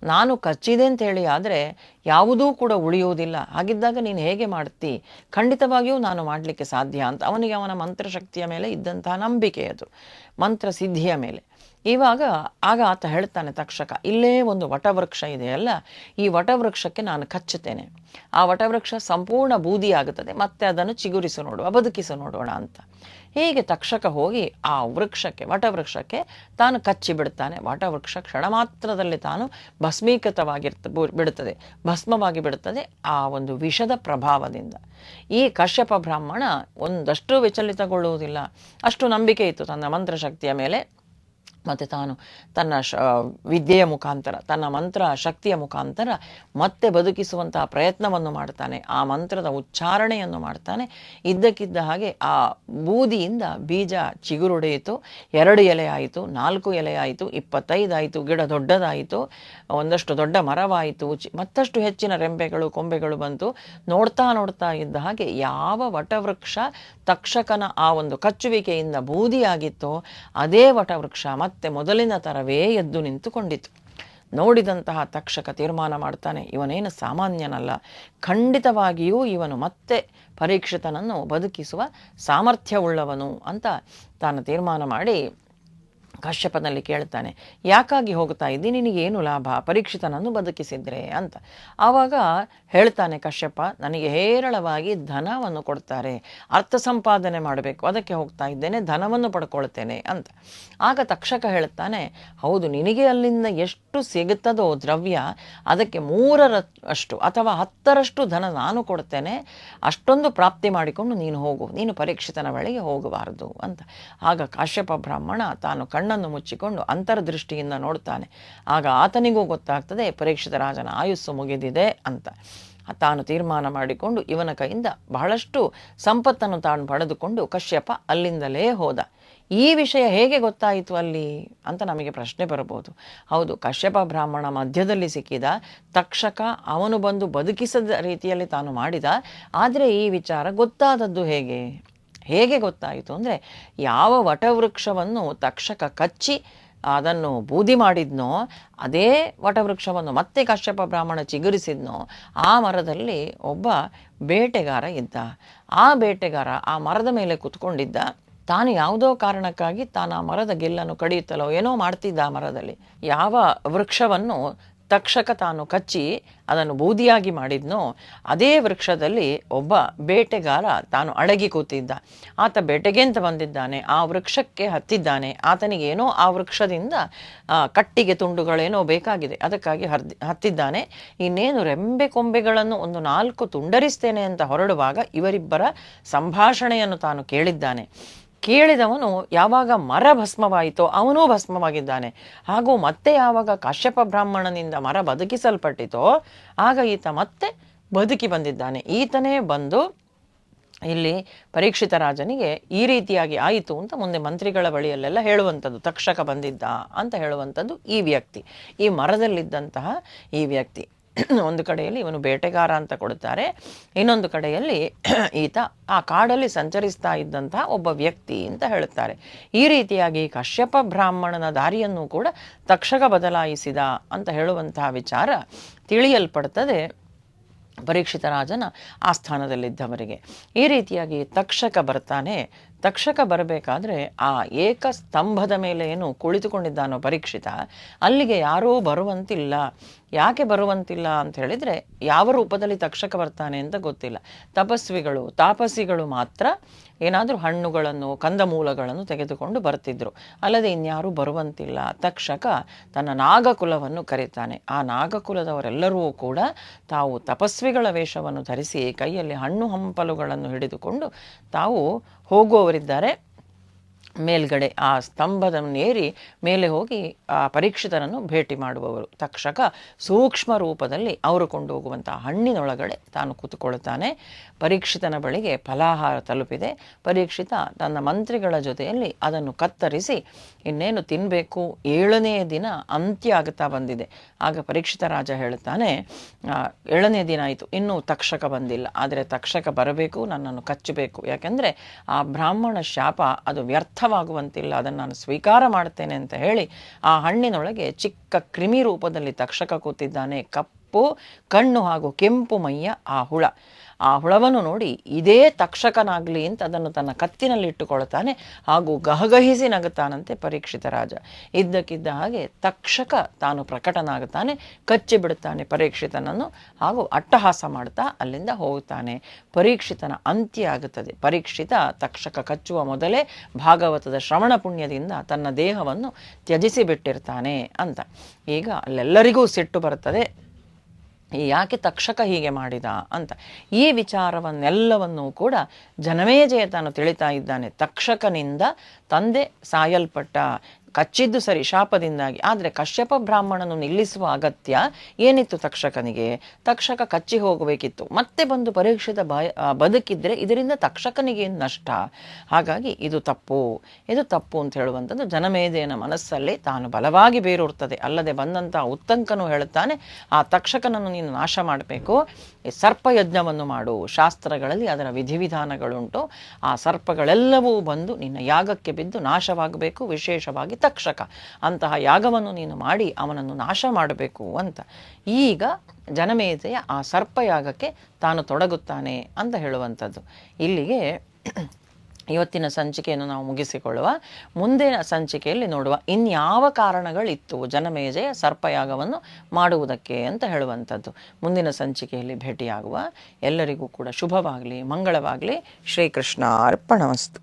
ನಾನು ಕಚ್ಚಿದೆ ಅಂತ ಹೇಳಿ ಆದರೆ ಯಾವುದೂ ಕೂಡ ಉಳಿಯುವುದಿಲ್ಲ ಹಾಗಿದ್ದಾಗ ನೀನು ಹೇಗೆ ಮಾಡ್ತಿ? ಖಂಡಿತವಾಗಿಯೂ ನಾನು ಮಾಡಲಿಕ್ಕೆ ಸಾಧ್ಯ ಅಂತ. ಅವನಿಗೆ ಅವನ ಮಂತ್ರಶಕ್ತಿಯ ಮೇಲೆ ಇದ್ದಂತಹ ನಂಬಿಕೆ ಅದು. ಮಂತ್ರ ಸಿದ್ಧಿಯ ಮೇಲೆ. ಇವಾಗ ಆಗ ಆತ ಹೇಳ್ತಾನೆ ತಕ್ಷಕ, ಇಲ್ಲೇ ಒಂದು ವಟವೃಕ್ಷ ಇದೆಯಲ್ಲ ಈ ವಟವೃಕ್ಷಕ್ಕೆ ನಾನು ಕಚ್ಚುತ್ತೇನೆ. ಆ ವಟವೃಕ್ಷ ಸಂಪೂರ್ಣ ಬೂದಿಯಾಗುತ್ತದೆ. ಮತ್ತೆ ಅದನ್ನು ಚಿಗುರಿಸು ನೋಡುವ, ಬದುಕಿಸು ನೋಡೋಣ ಅಂತ. ಹೀಗೆ ತಕ್ಷಕ ಹೋಗಿ ಆ ವೃಕ್ಷಕ್ಕೆ, ವಟವೃಕ್ಷಕ್ಕೆ ತಾನು ಕಚ್ಚಿ ಬಿಡ್ತಾನೆ. ವಟವೃಕ್ಷ ಕ್ಷಣ ಮಾತ್ರದಲ್ಲಿ ತಾನು ಭಸ್ಮೀಕೃತವಾಗಿರ್ತ ಬಿಡುತ್ತದೆ. ಭಸ್ಮವಾಗಿ ಬಿಡುತ್ತದೆ ಆ ಒಂದು ವಿಷದ ಪ್ರಭಾವದಿಂದ. ಈ ಕಶ್ಯಪ ಬ್ರಾಹ್ಮಣ ಒಂದಷ್ಟು ವಿಚಲಿತಗೊಳ್ಳುವುದಿಲ್ಲ. ಅಷ್ಟು ನಂಬಿಕೆ ಇತ್ತು ತನ್ನ ಮಂತ್ರಶಕ್ತಿಯ ಮೇಲೆ. ಮತ್ತು ತಾನು ತನ್ನ ಶ ವಿದ್ಯೆಯ ಮುಖಾಂತರ, ತನ್ನ ಮಂತ್ರ, ಶಕ್ತಿಯ ಮುಖಾಂತರ ಮತ್ತೆ ಬದುಕಿಸುವಂತಹ ಪ್ರಯತ್ನವನ್ನು ಮಾಡ್ತಾನೆ. ಆ ಮಂತ್ರದ ಉಚ್ಚಾರಣೆಯನ್ನು ಮಾಡ್ತಾನೆ. ಇದ್ದಕ್ಕಿದ್ದ ಹಾಗೆ ಆ ಬೂದಿಯಿಂದ ಬೀಜ ಚಿಗುರೊಡೆಯಿತು. ಎರಡು ಎಲೆ ಆಯಿತು, ನಾಲ್ಕು ಎಲೆ ಆಯಿತು ಇಪ್ಪತ್ತೈದಾಯಿತು ಗಿಡ ದೊಡ್ಡದಾಯಿತು, ಒಂದಷ್ಟು ದೊಡ್ಡ ಮರವಾಯಿತು ಮತ್ತಷ್ಟು ಹೆಚ್ಚಿನ ರೆಂಬೆಗಳು, ಕೊಂಬೆಗಳು ಬಂತು. ನೋಡ್ತಾ ನೋಡ್ತಾ ಇದ್ದ ಹಾಗೆ ಯಾವ ವಟವೃಕ್ಷ ತಕ್ಷಕನ ಆ ಒಂದು ಕಚ್ಚುವಿಕೆಯಿಂದ ಬೂದಿಯಾಗಿತ್ತೋ, ಅದೇ ವಟವೃಕ್ಷ. ಮತ್ತೆ ಮೊದಲಿನ ತರವೇ ಎದ್ದು ನಿಂತುಕೊಂಡಿತು. ನೋಡಿದಂತಹ ತಕ್ಷಕ ತೀರ್ಮಾನ ಮಾಡ್ತಾನೆ, ಇವನೇನು ಸಾಮಾನ್ಯನಲ್ಲ. ಖಂಡಿತವಾಗಿಯೂ ಇವನು ಮತ್ತೆ ಪರೀಕ್ಷಿತನನ್ನು ಬದುಕಿಸುವ ಸಾಮರ್ಥ್ಯವುಳ್ಳವನು ಅಂತ ತಾನು ತೀರ್ಮಾನ ಮಾಡಿ ಕಶ್ಯಪನಲ್ಲಿ ಕೇಳ್ತಾನೆ, ಯಾಕಾಗಿ ಹೋಗ್ತಾ ಇದ್ದಿ? ನಿನಗೇನು ಲಾಭ? ಪರೀಕ್ಷಿತನನ್ನು ಬದುಕಿಸಿದ್ರೆ ಅಂತ. ಆವಾಗ ಹೇಳ್ತಾನೆ ಕಶ್ಯಪ, ನನಗೆ ಹೇರಳವಾಗಿ ಧನವನ್ನು ಕೊಡ್ತಾರೆ, ಅರ್ಥ ಸಂಪಾದನೆ ಮಾಡಬೇಕು, ಅದಕ್ಕೆ ಹೋಗ್ತಾ ಇದ್ದೇನೆ, ಧನವನ್ನು ಪಡ್ಕೊಳ್ತೇನೆ ಅಂತ. ಆಗ ತಕ್ಷಕ ಹೇಳ್ತಾನೆ, ಹೌದು, ನಿನಗೆ ಅಲ್ಲಿಂದ ಎಷ್ಟು ಸಿಗುತ್ತದೋ ದ್ರವ್ಯ, ಅದಕ್ಕೆ ಮೂರರ ಅಷ್ಟು ಅಥವಾ ಹತ್ತರಷ್ಟು ಧನ ನಾನು ಕೊಡ್ತೇನೆ, ಅಷ್ಟೊಂದು ಪ್ರಾಪ್ತಿ ಮಾಡಿಕೊಂಡು ನೀನು ಹೋಗು, ನೀನು ಪರೀಕ್ಷಿತನ ಬಳಿಗೆ ಹೋಗಬಾರದು ಅಂತ. ಆಗ ಕಾಶ್ಯಪ ಬ್ರಾಹ್ಮಣ ತಾನು ಕಣ್ಣನ್ನು ಮುಚ್ಚಿಕೊಂಡು ಅಂತರ್ದೃಷ್ಟಿಯಿಂದ ನೋಡ್ತಾನೆ. ಆಗ ಆತನಿಗೂ ಗೊತ್ತಾಗ್ತದೆ, ಪರೀಕ್ಷಿತ ರಾಜನ ಆಯುಸ್ಸು ಮುಗಿದಿದೆ ಅಂತ. ತಾನು ತೀರ್ಮಾನ ಮಾಡಿಕೊಂಡು ಇವನ ಕೈಯಿಂದ ಬಹಳಷ್ಟು ಸಂಪತ್ತನ್ನು ತಾನು ಪಡೆದುಕೊಂಡು ಕಶ್ಯಪ ಅಲ್ಲಿಂದಲೇ ಹೋದ. ಈ ವಿಷಯ ಹೇಗೆ ಗೊತ್ತಾಯಿತು ಅಲ್ಲಿ ಅಂತ ನಮಗೆ ಪ್ರಶ್ನೆ ಬರಬಹುದು. ಹೌದು, ಕಶ್ಯಪ ಬ್ರಾಹ್ಮಣ ಮಧ್ಯದಲ್ಲಿ ಸಿಕ್ಕಿದ ತಕ್ಷಕ ಅವನು ಬಂದು ಬದುಕಿಸದ ರೀತಿಯಲ್ಲಿ ತಾನು ಮಾಡಿದ. ಆದರೆ ಈ ವಿಚಾರ ಗೊತ್ತಾದದ್ದು ಹೇಗೆ? ಹೇಗೆ ಗೊತ್ತಾಯಿತು ಅಂದರೆ ಯಾವ ವಟವೃಕ್ಷವನ್ನು ತಕ್ಷಕ ಕಚ್ಚಿ ಅದನ್ನು ಬೂದಿ ಮಾಡಿದ್ನೋ, ಅದೇ ವಟವೃಕ್ಷವನ್ನು ಮತ್ತೆ ಕಶ್ಯಪ ಬ್ರಾಹ್ಮಣ ಚಿಗುರಿಸಿದ್ನೋ, ಆ ಮರದಲ್ಲಿ ಒಬ್ಬ ಬೇಟೆಗಾರ ಇದ್ದ. ಆ ಬೇಟೆಗಾರ ಆ ಮರದ ಮೇಲೆ ಕುತ್ಕೊಂಡಿದ್ದ. ತಾನು ಯಾವುದೋ ಕಾರಣಕ್ಕಾಗಿ ತಾನು ಆ ಮರದ ಗೆಲ್ಲನ್ನು ಕಡಿಯುತ್ತಲೋ ಏನೋ ಮಾಡ್ತಿದ್ದ ಆ ಮರದಲ್ಲಿ. ಯಾವ ವೃಕ್ಷವನ್ನು ತಕ್ಷಕ ತಾನು ಕಚ್ಚಿ ಅದನ್ನು ಬೂದಿಯಾಗಿ ಮಾಡಿದ್ನೋ, ಅದೇ ವೃಕ್ಷದಲ್ಲಿ ಒಬ್ಬ ಬೇಟೆಗಾರ ತಾನು ಅಡಗಿ ಕೂತಿದ್ದ. ಆತ ಬೇಟೆಗೆ ಅಂತ ಬಂದಿದ್ದಾನೆ, ಆ ವೃಕ್ಷಕ್ಕೆ ಹತ್ತಿದ್ದಾನೆ. ಆತನಿಗೇನೋ ಆ ವೃಕ್ಷದಿಂದ ಕಟ್ಟಿಗೆ ತುಂಡುಗಳೇನೋ ಬೇಕಾಗಿದೆ. ಅದಕ್ಕಾಗಿ ಹತ್ತಿದ್ದಾನೆ. ಇನ್ನೇನು ರೆಂಬೆ ಕೊಂಬೆಗಳನ್ನು ಒಂದು ನಾಲ್ಕು ತುಂಡರಿಸ್ತೇನೆ ಅಂತ ಹೊರಡುವಾಗ ಇವರಿಬ್ಬರ ಸಂಭಾಷಣೆಯನ್ನು ತಾನು ಕೇಳಿದ್ದಾನೆ. ಕೇಳಿದವನು ಯಾವಾಗ ಮರ ಭಸ್ಮವಾಯಿತೋ ಅವನೂ ಭಸ್ಮವಾಗಿದ್ದಾನೆ. ಹಾಗೂ ಮತ್ತೆ ಯಾವಾಗ ಕಾಶ್ಯಪ ಬ್ರಾಹ್ಮಣನಿಂದ ಮರ ಬದುಕಿಸಲ್ಪಟ್ಟಿತೋ ಆಗ ಈತ ಮತ್ತೆ ಬದುಕಿ ಬಂದಿದ್ದಾನೆ. ಈತನೇ ಬಂದು ಇಲ್ಲಿ ಪರೀಕ್ಷಿತ ರಾಜನಿಗೆ ಈ ರೀತಿಯಾಗಿ ಆಯಿತು ಅಂತ ಮುಂದೆ ಮಂತ್ರಿಗಳ ಬಳಿಯಲ್ಲೆಲ್ಲ ಹೇಳುವಂಥದ್ದು. ತಕ್ಷಕ ಬಂದಿದ್ದ ಅಂತ ಹೇಳುವಂಥದ್ದು ಈ ವ್ಯಕ್ತಿ. ಈ ಮರದಲ್ಲಿದ್ದಂತಹ ಈ ವ್ಯಕ್ತಿ. ಒಂದು ಕಡೆಯಲ್ಲಿ ಇವನು ಬೇಟೆಗಾರ ಅಂತ ಕೊಡುತ್ತಾರೆ. ಇನ್ನೊಂದು ಕಡೆಯಲ್ಲಿ ಈತ ಆ ಕಾಡಲ್ಲಿ ಸಂಚರಿಸ್ತಾ ಇದ್ದಂತಹ ಒಬ್ಬ ವ್ಯಕ್ತಿ ಅಂತ ಹೇಳುತ್ತಾರೆ. ಈ ರೀತಿಯಾಗಿ ಕಶ್ಯಪ ಬ್ರಾಹ್ಮಣನ ದಾರಿಯನ್ನು ಕೂಡ ತಕ್ಷಕ ಬದಲಾಯಿಸಿದ ಅಂತ ಹೇಳುವಂತಹ ವಿಚಾರ ತಿಳಿಯಲ್ಪಡ್ತದೆ. ಪರೀಕ್ಷಿತ ರಾಜನ ಆ ಸ್ಥಾನದಲ್ಲಿದ್ದವರಿಗೆ. ಈ ರೀತಿಯಾಗಿ ತಕ್ಷಕ ಬರ್ತಾನೆ. ತಕ್ಷಕ ಬರಬೇಕಾದ್ರೆ ಆ ಏಕ ಸ್ತಂಭದ ಮೇಲೆ ಏನು ಕುಳಿತುಕೊಂಡಿದ್ದಾನೋ ಪರೀಕ್ಷಿತ, ಅಲ್ಲಿಗೆ ಯಾರೂ ಬರುವಂತಿಲ್ಲ. ಯಾಕೆ ಬರುವಂತಿಲ್ಲ ಅಂತ ಹೇಳಿದರೆ ಯಾವ ರೂಪದಲ್ಲಿ ತಕ್ಷಕ ಬರ್ತಾನೆ ಅಂತ ಗೊತ್ತಿಲ್ಲ. ತಪಸ್ವಿಗಳು, ತಾಪಸಿಗಳು ಮಾತ್ರ ಏನಾದರೂ ಹಣ್ಣುಗಳನ್ನು, ಕಂದಮೂಲಗಳನ್ನು ತೆಗೆದುಕೊಂಡು ಬರ್ತಿದ್ರು. ಅಲ್ಲದೆ ಇನ್ಯಾರೂ ಬರುವಂತಿಲ್ಲ. ತಕ್ಷಕ ತನ್ನ ನಾಗಕುಲವನ್ನು ಕರೀತಾನೆ. ಆ ನಾಗಕುಲದವರೆಲ್ಲರೂ ಕೂಡ ತಾವು ತಪಸ್ವಿಗಳ ವೇಷವನ್ನು ಧರಿಸಿ ಕೈಯಲ್ಲಿ ಹಣ್ಣು ಹಂಪಲುಗಳನ್ನು ಹಿಡಿದುಕೊಂಡು ತಾವು ಹೋಗುವವರಿದ್ದಾರೆ. ಮೇಲ್ಗಡೆ ಆ ಸ್ತಂಭದನ್ನೇರಿ ಮೇಲೆ ಹೋಗಿ ಆ ಪರೀಕ್ಷಿತರನ್ನು ಭೇಟಿ ಮಾಡುವವರು. ತಕ್ಷಕ ಸೂಕ್ಷ್ಮ ರೂಪದಲ್ಲಿ ಅವರು ಕೊಂಡೋಗುವಂತಹ ಹಣ್ಣಿನೊಳಗಡೆ ತಾನು ಕೂತುಕೊಳ್ಳುತ್ತಾನೆ. ಪರೀಕ್ಷಿತನ ಬಳಿಗೆ ಫಲಾಹಾರ ತಲುಪಿದೆ. ಪರೀಕ್ಷಿತ ತನ್ನ ಮಂತ್ರಿಗಳ ಜೊತೆಯಲ್ಲಿ ಅದನ್ನು ಕತ್ತರಿಸಿ, ಇನ್ನೇನು ತಿನ್ನಬೇಕು ಏಳನೇ ದಿನ ಅಂತ್ಯ ಆಗುತ್ತಾ ಬಂದಿದೆ. ಆಗ ಪರೀಕ್ಷಿತ ರಾಜ ಹೇಳುತ್ತಾನೆ ಏಳನೇ ದಿನ ಆಯಿತು. ಇನ್ನೂ ತಕ್ಷಕ ಬಂದಿಲ್ಲ. ಆದರೆ ತಕ್ಷಕ ಬರಬೇಕು, ನನ್ನನ್ನು ಕಚ್ಚಬೇಕು. ಯಾಕೆಂದರೆ ಆ ಬ್ರಾಹ್ಮಣ ಶಾಪ ಅದು ವ್ಯರ್ಥವಾಗುವಂತಿಲ್ಲ ಅದನ್ನು ನಾನು ಸ್ವೀಕಾರ ಮಾಡ್ತೇನೆ ಅಂತ ಹೇಳಿ ಆ ಹಣ್ಣಿನೊಳಗೆ ಚಿಕ್ಕ ಕ್ರಿಮಿ ರೂಪದಲ್ಲಿ ತಕ್ಷಕ ಕೂತಿದ್ದಾನೆ. ಕಪ್ಪು ಕಣ್ಣು ಹಾಗೂ ಕೆಂಪು ಮೈಯ ಆ ಹುಳ. ಆ ಹುಳವನ್ನು ನೋಡಿ ಇದೇ ತಕ್ಷಕನಾಗಲಿ ಅಂತ ಅದನ್ನು ತನ್ನ ಕತ್ತಿನಲ್ಲಿ ಇಟ್ಟುಕೊಳ್ತಾನೆ ಹಾಗೂ ಗಹಗಹಿಸಿ ನಗುತ್ತಾನಂತೆ ಪರೀಕ್ಷಿತ ರಾಜ. ಇದ್ದಕ್ಕಿದ್ದ ಹಾಗೆ ತಕ್ಷಕ ತಾನು ಪ್ರಕಟನಾಗುತ್ತಾನೆ, ಕಚ್ಚಿ ಬಿಡುತ್ತಾನೆ ಪರೀಕ್ಷಿತನನ್ನು ಹಾಗೂ ಅಟ್ಟಹಾಸ ಮಾಡ್ತಾ ಅಲ್ಲಿಂದ ಹೋಗುತ್ತಾನೆ. ಪರೀಕ್ಷಿತನ ಅಂತ್ಯ ಆಗುತ್ತದೆ ಪರೀಕ್ಷಿತ ತಕ್ಷಕ ಕಚ್ಚುವ ಮೊದಲೇ ಭಾಗವತದ ಶ್ರವಣ ಪುಣ್ಯದಿಂದ ತನ್ನ ದೇಹವನ್ನು ತ್ಯಜಿಸಿ ಬಿಟ್ಟಿರ್ತಾನೆ ಅಂತ. ಈಗ ಅಲ್ಲೆಲ್ಲರಿಗೂ ಸಿಟ್ಟು ಬರುತ್ತದೆ. ಯಾಕೆ ತಕ್ಷಕ ಹೀಗೆ ಮಾಡಿದ ಅಂತ ಈ ವಿಚಾರವನ್ನೆಲ್ಲವನ್ನೂ ಕೂಡ ಜನಮೇಜಯ ತಾನು ತಿಳಿತಾ ಇದ್ದಾನೆ. ತಕ್ಷಕನಿಂದ ತಂದೆ ಸಾಯಲ್ಪಟ್ಟ ಕಚ್ಚಿದ್ದು ಸರಿ, ಶಾಪದಿಂದಾಗಿ. ಆದರೆ ಕಶ್ಯಪ ಬ್ರಾಹ್ಮಣನು ನಿಲ್ಲಿಸುವ ಅಗತ್ಯ ಏನಿತ್ತು ತಕ್ಷಕನಿಗೆ? ತಕ್ಷಕ ಕಚ್ಚಿ ಹೋಗಬೇಕಿತ್ತು. ಮತ್ತೆ ಬಂದು ಪರೀಕ್ಷಿತ ಬಯ ಬದುಕಿದ್ರೆ ಇದರಿಂದ ತಕ್ಷಕನಿಗೆ ನಷ್ಟ? ಹಾಗಾಗಿ ಇದು ತಪ್ಪು. ಇದು ತಪ್ಪು ಅಂತ ಹೇಳುವಂಥದ್ದು ಜನಮೇಧೆಯನ ಮನಸ್ಸಲ್ಲಿ ತಾನು ಬಲವಾಗಿ ಬೇರೂರ್ತದೆ. ಅಲ್ಲದೆ ಬಂದಂತಹ ಉತ್ತಂಕನು ಹೇಳುತ್ತಾನೆ, ಆ ತಕ್ಷಕನನ್ನು ನೀನು ನಾಶ ಮಾಡಬೇಕು. ಸರ್ಪಯಜ್ಞವನ್ನು ಮಾಡು. ಶಾಸ್ತ್ರಗಳಲ್ಲಿ ಅದರ ವಿಧಿವಿಧಾನಗಳುಂಟು. ಆ ಸರ್ಪಗಳೆಲ್ಲವೂ ಬಂದು ನಿನ್ನ ಯಾಗಕ್ಕೆ ಬಿದ್ದು ನಾಶವಾಗಬೇಕು. ವಿಶೇಷವಾಗಿ ತಕ್ಷಕ ಅಂತಹ ಯಾಗವನ್ನು ನೀನು ಮಾಡಿ ಅವನನ್ನು ನಾಶ ಮಾಡಬೇಕು ಅಂತ. ಈಗ ಜನಮೇಜಯ ಆ ಸರ್ಪಯಾಗಕ್ಕೆ ತಾನು ತೊಡಗುತ್ತಾನೆ ಅಂತ ಹೇಳುವಂಥದ್ದು. ಇಲ್ಲಿಗೆ ಇವತ್ತಿನ ಸಂಚಿಕೆಯನ್ನು ನಾವು ಮುಗಿಸಿಕೊಳ್ಳುವ. ಮುಂದಿನ ಸಂಚಿಕೆಯಲ್ಲಿ ನೋಡುವ ಇನ್ಯಾವ ಕಾರಣಗಳಿತ್ತು ಜನಮೇಜಯ ಸರ್ಪಯಾಗವನ್ನು ಮಾಡುವುದಕ್ಕೆ ಅಂತ ಹೇಳುವಂಥದ್ದು. ಮುಂದಿನ ಸಂಚಿಕೆಯಲ್ಲಿ ಭೇಟಿಯಾಗುವ. ಎಲ್ಲರಿಗೂ ಕೂಡ ಶುಭವಾಗಲಿ, ಮಂಗಳವಾಗಲಿ. ಶ್ರೀಕೃಷ್ಣ ಅರ್ಪಣಮಸ್ತು.